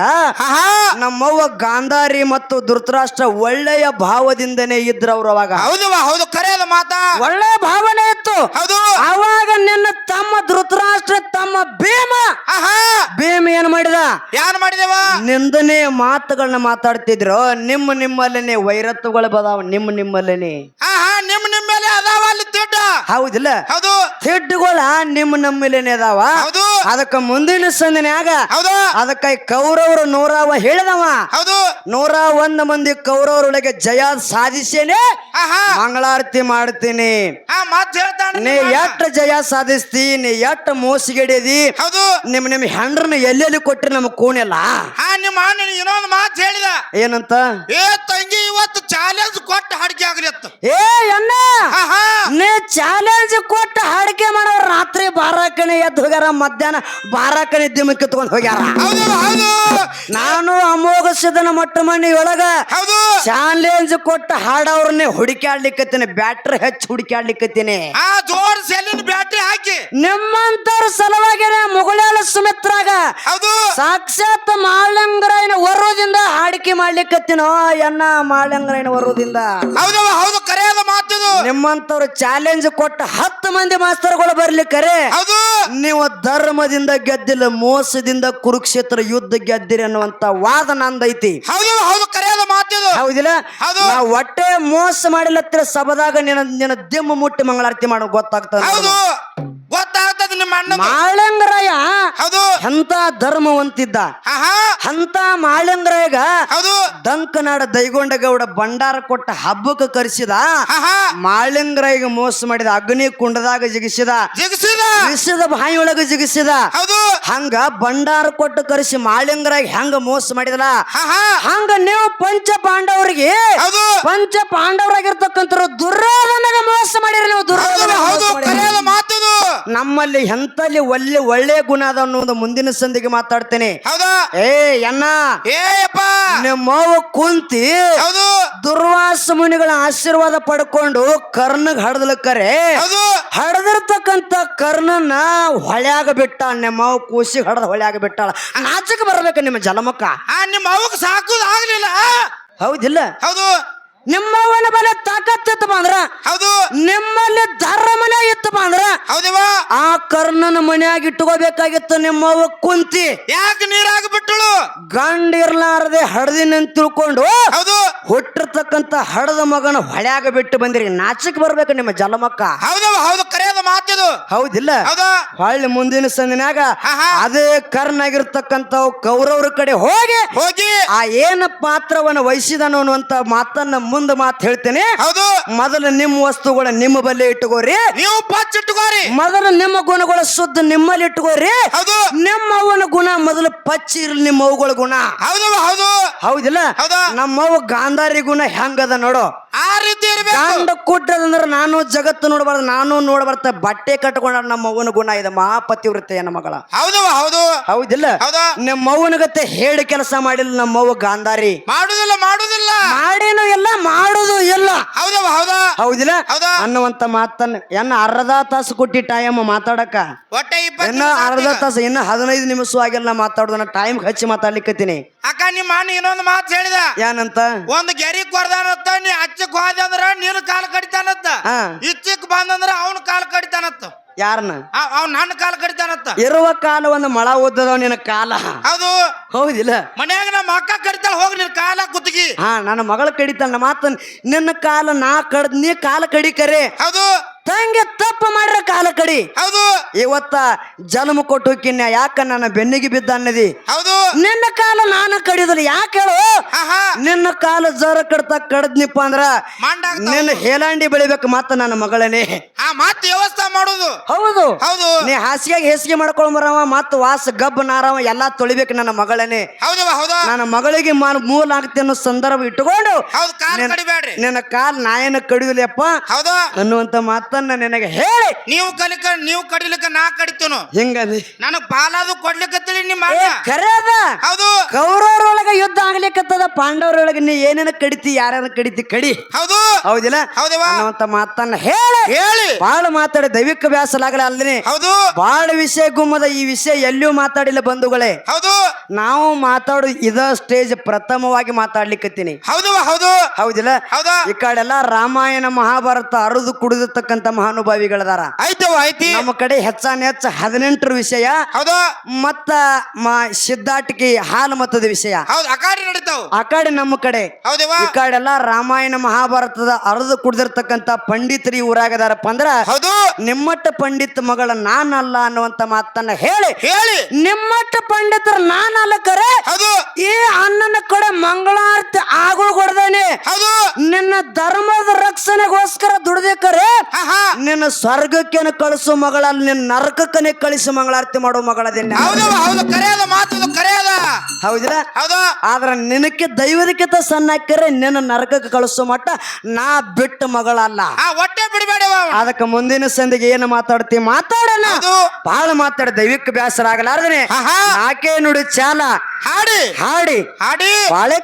ನಮ್ಮವ್ವ ಗಾಂಧಾರಿ ಮತ್ತು ಧೃತರಾಷ್ಟ್ರ ಒಳ್ಳೆಯ ಭಾವದಿಂದನೇ ಇದ್ರ ಅವ್ರು ಅವಾಗ. ಹೌದು ಹೌದು ಕರೆಯದ ಮಾತಾ. ಒಳ್ಳೆಯ ಭಾವನೆ ಇತ್ತು. ಹೌದು. ಅವಾಗ ನಿನ್ನ ತಮ್ಮ ಧೃತರಾಷ್ಟ್ರ ತಮ್ಮ ಭೀಮ. ಭೀಮ ಏನ್ ಮಾಡಿದ? ಯಾನ್ ಮಾಡಿದವ? ನಿಂದನೆ ಮಾತುಗಳನ್ನ ಮಾತಾಡ್ತಿದ್ರು. ನಿಮ್ಮ ನಿಮ್ಮಲ್ಲೇನೆ ವೈರತ್ವಗಳು ಬದಾವ ನಿಮ್ಮ ನಿಮ್ಮಲ್ಲೇನೆ. ಆಹಾ ನಿಮ್ಮಲ್ಲೇ ನಿಮ್ ಅದಾವ ಅಲ್ಲಿ ಹೌದಿಲ್ಲ? ಹೌದು. ತಿಡ್ಡುಗಳ ನಿಮ್ಮ ನಮ್ಮಲ್ಲೇನೆ ಅದಾವ. ಹೌದು. ಅದಕ್ಕ ಮುಂದಿನ ಸಂದಿನ್ಯಾಗ ಹೌದು. ಅದಕ್ಕ ಕೌರವರು ನೂರಾವ ಹೇಳಿದವ. ಹೌದು. ನೂರ ಒಂದ್ ಮಂದಿ ಕೌರವರೊಳಗೆ ಜಯ ಸಾಧಿಸೇನೆ. ಆಹಾ. ಮಂಗಳಾರತಿ ಮಾಡ್ತೀನಿ. ಆ ಮಾತ್ ಹೇಳ್ತಾನೆ ನೀ ಎಷ್ಟ ಜಯ ಸಾಧಿಸ್ತಿ ನೀ ಎಷ್ಟ ಮೋಸಗಿಡಿದಿ. ಹೌದು. ನಿಮ್ ನಿಮ್ ಹೆಂಡ್ರನ್ನ ಎಲ್ಲೆಲ್ಲಿ ಕೊಟ್ರಿ ನಮ್ ಕೂಣಿಲ್ಲ ಆ ನಿಮ್ಮ ಅಣ್ಣ ಇನ್ನೊಂದು ಮಾತು ಹೇಳಿದ. ಏನಂತ? ಏ ತಂಗಿ ಇವತ್ತು ಚಾಲೆಂಜ್ ಕೊಟ್ಟು ಹಡ್ಕೆ ಆಗ್ಲಿ ಅತ್ತ. ಏ ಅಣ್ಣ ನೀ ಚಾಲೆಂಜ್ ಕೊಟ್ಟು ಹಾಡಿಕೆ ಮಾಡೋ ರಾತ್ರಿ ಬಾರಕನೆ ಎದ್ದು ಹೋಗ್ಯಾರ ಮಧ್ಯಾಹ್ನ ಬಾರಾಕನೆ ದಿಮ್ಮ ಕಿತ್ಕೊಂಡ್ ಹೋಗ್ಯಾರ. ಹೌದು ಹೌದು. ನಾನು ಅಮೋಘ ಸಿದ್ಧನ ಮೊಟ್ಟ ಮಣ್ಣಿ ಒಳಗ ಹೌದು. ಚಾಲೆಂಜ್ ಕೊಟ್ಟು ಹಾಡವ್ರನ್ನೇ ಹುಡುಕ್ಯಾಡ್ಲಿಕ್ಕತ್ತೀನಿ ಬ್ಯಾಟ್ರಿ ಹೆಚ್ಚು ಹುಡುಕ್ಯಾಡ್ಲಿಕ್ಕತ್ತೀನಿ. ಆ ಜೋರ್ ಸೆಲ್ಲಿನ ಬ್ಯಾಟ್ರಿ ಹಾಕಿ. ನಿಮ್ಮಂತವ್ರ ಸಲುವಾಗಿನೇ ಮುಗುಳೇಳ ಸುಮಿತ್ರಾಗ ಹೌದು. ಸಾಕ್ಷಾತ್ ಮಾಳಂಗರಾಯನ ವರೋದಿಂದ ಹಾಡಿಕೆ ಮಾಡ್ಲಿಕ್ಕತ್ತಿನೋ ಎನ್ನ ಮಾಳಂಗರಾಯನ ವರೋದಿಂದ. ಹೌದವ ಹೌದು ಕರೆಯದ ಮಾತಿದು ನಿಮ್ಮಂತವ್ರು ಚಾಲೆಂಜ್ ಕೊಟ್ಟ ಹತ್ತು ಮಂದಿ ಮಾಸ್ತರ್ಗಳು ಕರೆ. ಹೌದು. ನೀವು ಧರ್ಮದಿಂದ ಗೆದ್ದಿಲ್ಲ ಮೋಸದಿಂದ ಕುರುಕ್ಷೇತ್ರ ಯುದ್ಧ ಗೆದ್ದಿರಿ ಅನ್ನುವಂತ ವಾದ ನಂದೈತಿ. ಹೌದವ ಹೌದು ಕರೆಯದ ಮಾತಿದು ಹೌದಿಲ್ಲ? ಹೌದು. ನಾ ಒಟ್ಟೆ ಮೋಸ ಮಾಡಿಲ್ಲತ್ತಿರ ಸಭದಾಗ ನಿನ್ನ ನಿನ್ನ ದಿಮ್ಮ ಮುಟ್ಟಿ ಮಂಗಳಾರತಿ ಮಾಡೋ ಗೊತ್ತಾಗ್ತದ ಹೌದು. ಗೊತ್ತಾಗ್ತದ ನಿಮ್ಮ ಅಣ್ಣ ಮಾಳಂಗರಾಯ ಹೌದು. ಎಂತ ಧರ್ಮವಂತಿದ್ದ. ಅಂತ ಅಂತ ಈಗ ಹೌದು. ದಂಕನಾಡ ದೈಗೊಂಡಗೌಡ ಭಂಡಾರ ಕೊಟ್ಟ ಹಬ್ಬಕ್ಕೆ ಕರೆಸಿದ. ಆಹಾ. ಈಗ ಮೋಸ ಮಾಡಿದ ಅಗ್ನಿ ಕುಂಡದಾಗ ಜಿಗಿಸಿದ. ಜಿಗಿಸಿದ. ಬಾಯಿಯೊಳಗ ಜಿಗಿಸಿದ. ಹೌದು. ಹಂಗ ಭಂಡಾರ ಕೊಟ್ಟು ಕರೆಸಿ ಮಾಳಿಂಗರಾಗಿ ಹೆಂಗ ಮೋಸ ಮಾಡಿದಲ್ಲ. ಹಂಗ ನೀವು ಪಂಚ ಪಾಂಡವರಿಗೆ ಪಂಚ ಪಾಂಡವರಾಗಿರ್ತಕ್ಕಂಥ ದುರ್ಯೋಧನಗ ಮೋಸ ಮಾಡಿರಿ ನೀವು ದುರ್ಯೋಧನ ನಮ್ಮಲ್ಲಿ ಎಂತಲ್ಲಿ ಒಳ್ಳೆ ಒಳ್ಳೆ ಗುಣ ಅದ ಅನ್ನೋದು ಮುಂದಿನ ಸಂದಿಗೆ ಮಾತಾಡ್ತೇನೆ. ಹೌದಾ. ಏ ಅಣ್ಣ. ಏಯಪ್ಪ ನಿಮ್ಮವ್ವ ಕುಂತಿ ಹೌದು. ದುರ್ವಾಸ ಮುನಿಗಳ ಆಶೀರ್ವಾದ ಪಡ್ಕೊಂಡು ಕರ್ನಗ್ ಹಡದ್ಲಕ್ಕರೆ ಹೌದು. ಹಡದಿರ್ತಕ್ಕಂತ ಕರ್ಣನ ಹೊಳ್ಯಾಗ ಬಿಟ್ಟ ನಿಮ್ಮವ ಕೂಸಿ ಹಡದ ಹೊಳ್ಯಾಗ ಬಿಟ್ಟಾಳ. ನಾಚಕ್ಕೆ ಬರ್ಬೇಕ ನಿಮ್ಮ ಜಲಮಕ್ಕ ಆ ನಿಮ್ಮ ಅವಕ್ ಸಾಕು ಆಗ್ಲಿಲ್ಲ. ಹೌದಿಲ್ಲ? ಹೌದು. ನಿಮ್ಮವ್ವನ ಬಲೆ ತಾಕತ್ತಿತ್ತಪ್ಪ ಅಂದ್ರ? ಹೌದು. ನಿಮ್ಮಲ್ಲಿ ಧರ್ಮನೇ ಇತ್ತಪ್ಪ ಅಂದ್ರ? ಹೌದವ ಆ ಕರ್ಣನ ಮನೆಯಾಗಿ ಇಟ್ಕೋಬೇಕಾಗಿತ್ತು ನಿಮ್ಮವ್ವ ಕುಂತಿ. ಯಾಕೆ ನೀರಾಗ ಬಿಟ್ಟಳು ಗಂಡ ಇರ್ಲಾರದೆ ಹಡದಿನ ತಿಳ್ಕೊಂಡು ಹೌದು. ಹುಟ್ಟಿರ್ತಕ್ಕಂತ ಹಡದ ಮಗನ ಹೊಳ್ಯಾಗ ಬಿಟ್ಟು ಬಂದಿರಿ. ನಾಚಕ್ ಬರ್ಬೇಕು ನಿಮ್ಮ ಜಲಮಕ್ಕ. ಹೌದವ ಹೌದು ಕರೆಯದ ಮಾತಿದು. ಹೌದಿಲ್ಲ. ಹೌದು. ಹೊಳ್ಳಿ ಮುಂದಿನ ಸಂದಿನಾಗ ಅದೇ ಕರ್ಣ ಆಗಿರ್ತಕ್ಕಂತ ಕೌರವ್ರ ಕಡೆ ಹೋಗಿ ಹೋಗಿ. ಆ ಏನ ಪಾತ್ರವನ್ನು ವಹಿಸಿದನು ಅನ್ನುವಂತ ಮಾತನ್ನ ಮುಂದೆ ಮಾತು ಹೇಳ್ತೇನೆ. ಹೌದು. ಮೊದಲು ನಿಮ್ಮ ವಸ್ತುಗಳ ನಿಮ್ಮ ಬಲ್ಲಿ ಇಟ್ಟುಕೋರಿ. ನೀವು ಪಚ್ಚಿಟ್ಟುಕೋರಿ ಮೊದಲು ನಿಮ್ಮ ಗುಣಗಳ ಶುದ್ಧ ನಿಮ್ಮಲ್ಲಿ ಇಟ್ಟುಕೋರಿ. ಹೌದು. ನಿಮ್ಮ ಅವ್ವನ ಗುಣ ಮೊದಲು ಪಚ್ಚಿ ಇರ್ಲಿ ನಿಮ್ಮ ಅವುಗಳ ಗುಣ. ಹೌದು ಹೌದು. ಹೌದಿಲ್ಲ? ಹೌದಾ? ನಮ್ಮವ್ವ ಗಾಂಧಾರಿ ಗುಣ ಹೆಂಗದ ನೋಡು. ಆ ರೀತಿ ಇರ್ಬೇಕು. ಗಂಡ ಕುಟ್ಟದಂದ್ರ ನಾನು ಜಗತ್ತು ನೋಡಬಾರ್ದು ನಾನು ನೋಡಬಾರ್ದ ಬಟ್ಟೆ ಕಟ್ಕೊಂಡ ನಮ್ಮ ಅವ್ವನ ಗುಣ ಇದೆ ಮಹಾಪತಿವ್ರತೆಯನ್ನ ಮಗಳ. ಹೌದು ಹೌದು. ಹೌದಿಲ್ಲ? ಹೌದಾ. ನಿಮ್ಮ ಅವ್ವನಗತ್ತೆ ಹೇಳಿ ಕೆಲಸ ಮಾಡಿಲ್ಲ ನಮ್ಮವ್ವ ಗಾಂಧಾರಿ. ಮಾಡುದಿಲ್ಲ ಮಾಡುದಿಲ್ಲ. ಮಾಡೇನು ಇಲ್ಲ ಮಾಡುದು ಇಲ್ಲ. ಹೌದವ ಹೌದಾ? ಹೌದಿಲ್ಲ? ಹೌದಾ? ಅನ್ನುವಂತ ಮಾತನ್ನ ಎನ್ನ ಅರ್ಧ ತಾಸು ಕೊಟ್ಟಿ ಟೈಮ್ ಮಾತಾಡಕ? ಒಟ್ಟೆ ಇನ್ನ ಅರ್ಧ ತಾಸು ಇನ್ನ ಹದಿನೈದು ನಿಮಿಷ ಆಗಿಲ್ಲ ಮಾತಾಡೋದನ್ನ ಟೈಮ್ ಹಚ್ಚಿ ಮಾತಾಡ್ಲಿಕ್ಕತ್ತೀನಿ ಅಕ್ಕ ನಿಮ್ಮ ಅಣ್ಣ ಇನ್ನೊಂದು ಮಾತು ಹೇಳಿದ. ಏನಂತ? ಒಂದು ಗೆರಿ ಕೊರ್ದಾನತ್ತ ನೀ ಅಚ್ಚಕ್ ಹೋದ ಅಂದ್ರ ನೀನು ಕಾಲು ಕಡಿತಾನತ್ತ. ಇಚ್ಚಕ್ ಬಂದಂದ್ರ ಅವ್ನ ಕಾಲು ಕಡಿತಾನತ್ತ ಯಾರನ್ನ ಅವ್ ನನ್ನ ಕಾಲ ಕಡಿತಾನತ್ತ ಇರುವ ಕಾಲ ಒಂದು ಮಳ ಓದದ ನಿನ್ನ ಕಾಲ. ಹೌದು. ಹೌದಿಲ್ಲ? ಮನ್ಯಾಗ ನಮ್ಮ ಅಕ್ಕ ಕಡಿತಾಳ ಹೋಗಿ ನಿನ್ನ ಕಾಲ ಕುತ್ತಿಗೆ. ಹಾ ನನ್ನ ಮಗಳ ಕಡಿತಾಳ ಮಾತ ನಿನ್ನ ಕಾಲ ನಾ ಕಡ್ದ್ ನೀ ಕಾಲ ಕಡಿಕರೆ. ಹೌದು. ತಂಗೆ ತಪ್ಪು ಮಾಡ್ರ ಕಾಲ ಕಡಿ? ಹೌದು. ಇವತ್ತ ಜನ್ಮ ಕೊಟ್ಟು ಕಿನ್ನ ಯಾಕ ನನ್ನ ಬೆನ್ನಿಗೆ ಬಿದ್ದ ಅನ್ನದಿ? ಹೌದು. ನಿನ್ನ ಕಾಲ ನಾನು ಕಡಿಯೋದಿಲ್ಲ ಯಾಕೆ ಹೇಳು? ಹಾ ಹಾ ನಿನ್ನ ಕಾಲ ಜರ ಕಡ್ತಾ ಕಡದ್ನಿಪ್ಪ ಅಂದ್ರ. ನಿನ್ನ ಹೇಲಾಂಡಿ ಬೆಳಿಬೇಕು ಮತ್ತ ನನ್ನ ಮಗಳನೇ. ಆ ಮತ್ ವ್ಯವಸ್ಥೆ ಮಾಡೋದು. ಹೌದು. ಹೌದು. ನೀ ಹಾಸಿಗೆ ಹೇಸಿಗೆ ಮಾಡ್ಕೊಂಬರವ ಮತ್ತ ವಾಸ ಗಬ್ಬ ನಾರವ ಎಲ್ಲಾ ತೊಳಿಬೇಕು ನನ್ನ ಮಗಳನೇ. ಹೌದವ ಹೌದು. ನನ್ನ ಮಗಳಿಗೆ ಮಾನ ಮೂಲ ಆಗ್ತಿ ಅನ್ನೋ ಸಂದರ್ಭ ಇಟ್ಟುಕೊಂಡು ಹೌದು ಕಾಲ್ ನಿನ್ನ- ಕಡಿಬೇಡ್ರಿ. ನಿನ್ನ ಕಾಲ್ ನಾಯನ ಕಡಿಯುಲಪ್ಪ ಹೌದು. ಅನ್ನುವಂತ ಮಾತನ್ನ ನಿನಗೆ ಹೇಳಿ. ನೀವು ಕಲಿಕ ನೀವು ಕಡಿಲಿಕ್ಕ ನಾ ಕಡಿತೇನು? ಹಿಂಗ ನನಗ್ ಪಾಲಾದು ಕೊಡ್ಲಿಕ್ಕತ್ತೀರಿ ನಿಮ್ಮ ಕರೆದ ಅಣ್ಣ ಅದ ಹೌದು. ಕೌರವರೊಳಗ ಯುದ್ಧ ಆಗ್ಲಿಕ್ಕತ್ತದ ಪಾಂಡವರೊಳಗ ನೀ ಏನೇನ ಕಡಿತಿ ಯಾರನ್ನ ಕಡಿತಿ ಕಡಿ. ಹೌದು. ಹೌದಿಲ್ಲ? ಹೌದವ್ವ. ಅನ್ನುವಂತ ಮಾತನ್ನ ಹೇಳಿ. ಹೇಳಿ. ಬಾಳ ಮಾತಾಡಿ ದೈವಿಕ ವ್ಯಾಸಲಾಗಲ್ಲ ಅಲ್ದಿನಿ ಹೌದು. ಬಾಳ ವಿಷಯ ಗುಮ್ಮದ ಈ ವಿಷಯ ಎಲ್ಲಿಯೂ ಮಾತಾಡಿಲ್ಲ ಬಂಧುಗಳೇ. ಹೌದು. ನಾವು ಮಾತಾಡು ಇದ ಸ್ಟೇಜ್ ಪ್ರಥಮವಾಗಿ ಮಾತಾಡ್ಲಿಕ್ಕತ್ತೀನಿ. ಹೌದು ಹೌದು. ಹೌದಿಲ್ಲ? ಹೌದಾ. ಈ ಕಡೆಲ್ಲ ರಾಮಾಯಣ ಮಹಾಭಾರತ ಅರದು ಕುಡಿದಿರ್ತಕ್ಕಂಥ ಮಹಾನುಭಾವಿಗಳದಾರ ಆಯ್ತವ ಐತಿ ನಮ್ಮ ಕಡೆ ಹೆಚ್ಚಾನ ಹೆಚ್ಚ ಹದಿನೆಂಟರ ವಿಷಯ. ಹೌದು. ಮತ್ತ ಮ ಸಿದ್ಧಾಟಿಕೆ ಹಾಲು ಮತದ ವಿಷಯ. ಹೌದು ಅಕಾಡಿ ನಡೀತಾವ. ಆ ಕಡೆ ನಮ್ಮ ಕಡೆ. ಹೌದವ ಈ ಕಡೆಲ್ಲ ರಾಮಾಯಣ ಮಹಾಭಾರತದ ಅರ್ಧ ಕುಡ್ದಿರ್ತಕ್ಕಂತ ಪಂಡಿತರಿ ಊರಾಗದಾರಪ್ಪ ಅಂದ್ರ ಹೌದು. ನಿಮ್ಮಟ್ಟ ಪಂಡಿತ ಮಗಳ ನಾನಲ್ಲ ಅನ್ನುವಂತ ಮಾತನ್ನ ಹೇಳಿ. ಹೇಳಿ. ನಿಮ್ಮಟ್ಟ ಪಂಡಿತರ ನಾನಲ್ಲ ಕರೆ. ಹೌದು. ಈ ಅಣ್ಣನ ಕಡೆ ಮಂಗಳಾರತಿ ಆಗೋ ಕೊಡ್ದೇನೆ. ಹೌದು. ನಿನ್ನ ಧರ್ಮದ ರಕ್ಷಣೆಗೋಸ್ಕರ ದುಡ್ದೇಕರೆ ಹಾ ಹಾ ನಿನ್ನ ಸ್ವರ್ಗಕ್ಕೇನ ಕಳಿಸು ಮಗಳ ನಿನ್ನ ನರಕಕ್ಕನೆ ಕಳಿಸು ಮಂಗಳಾರತಿ ಮಾಡೋ ಮಗಳ ಹೌದವ ಹೌದು ಕರೆಯದ ಹೌದಿಲ್ಲ? ಹೌದು. ಆದ್ರ ನಿನಕ್ಕೆ ದೈವದಕ್ಕಿಂತ ಸಣ್ಣ ಹಾಕ್ಯರೆ ನಿನ್ನ ನರಕಕ್ಕೆ ಕಳಿಸು ಮಟ್ಟ ನಾ ಬಿಟ್ಟ ಮಗಳಲ್ಲ. ಹೊಟ್ಟೆ ಬಿಡಬೇಡವ ಅದಕ್ಕೆ ಮುಂದಿನ ಸಂದಿಗೆ ಏನು ಮಾತಾಡ್ತಿ? ಮಾತಾಡೋಣ. ಬಾಳ ಬಹಳ ಮಾತಾಡ ದೈವಿಕ ಬ್ಯಾಸರ ಆಗಲಾರ್ದನೆ ಆಕೆ ನುಡಿ ಚಾಲ? ಹಾಡಿ. ಹಾಡಿ. ಹಾಡಿ. ಬಾಳೆ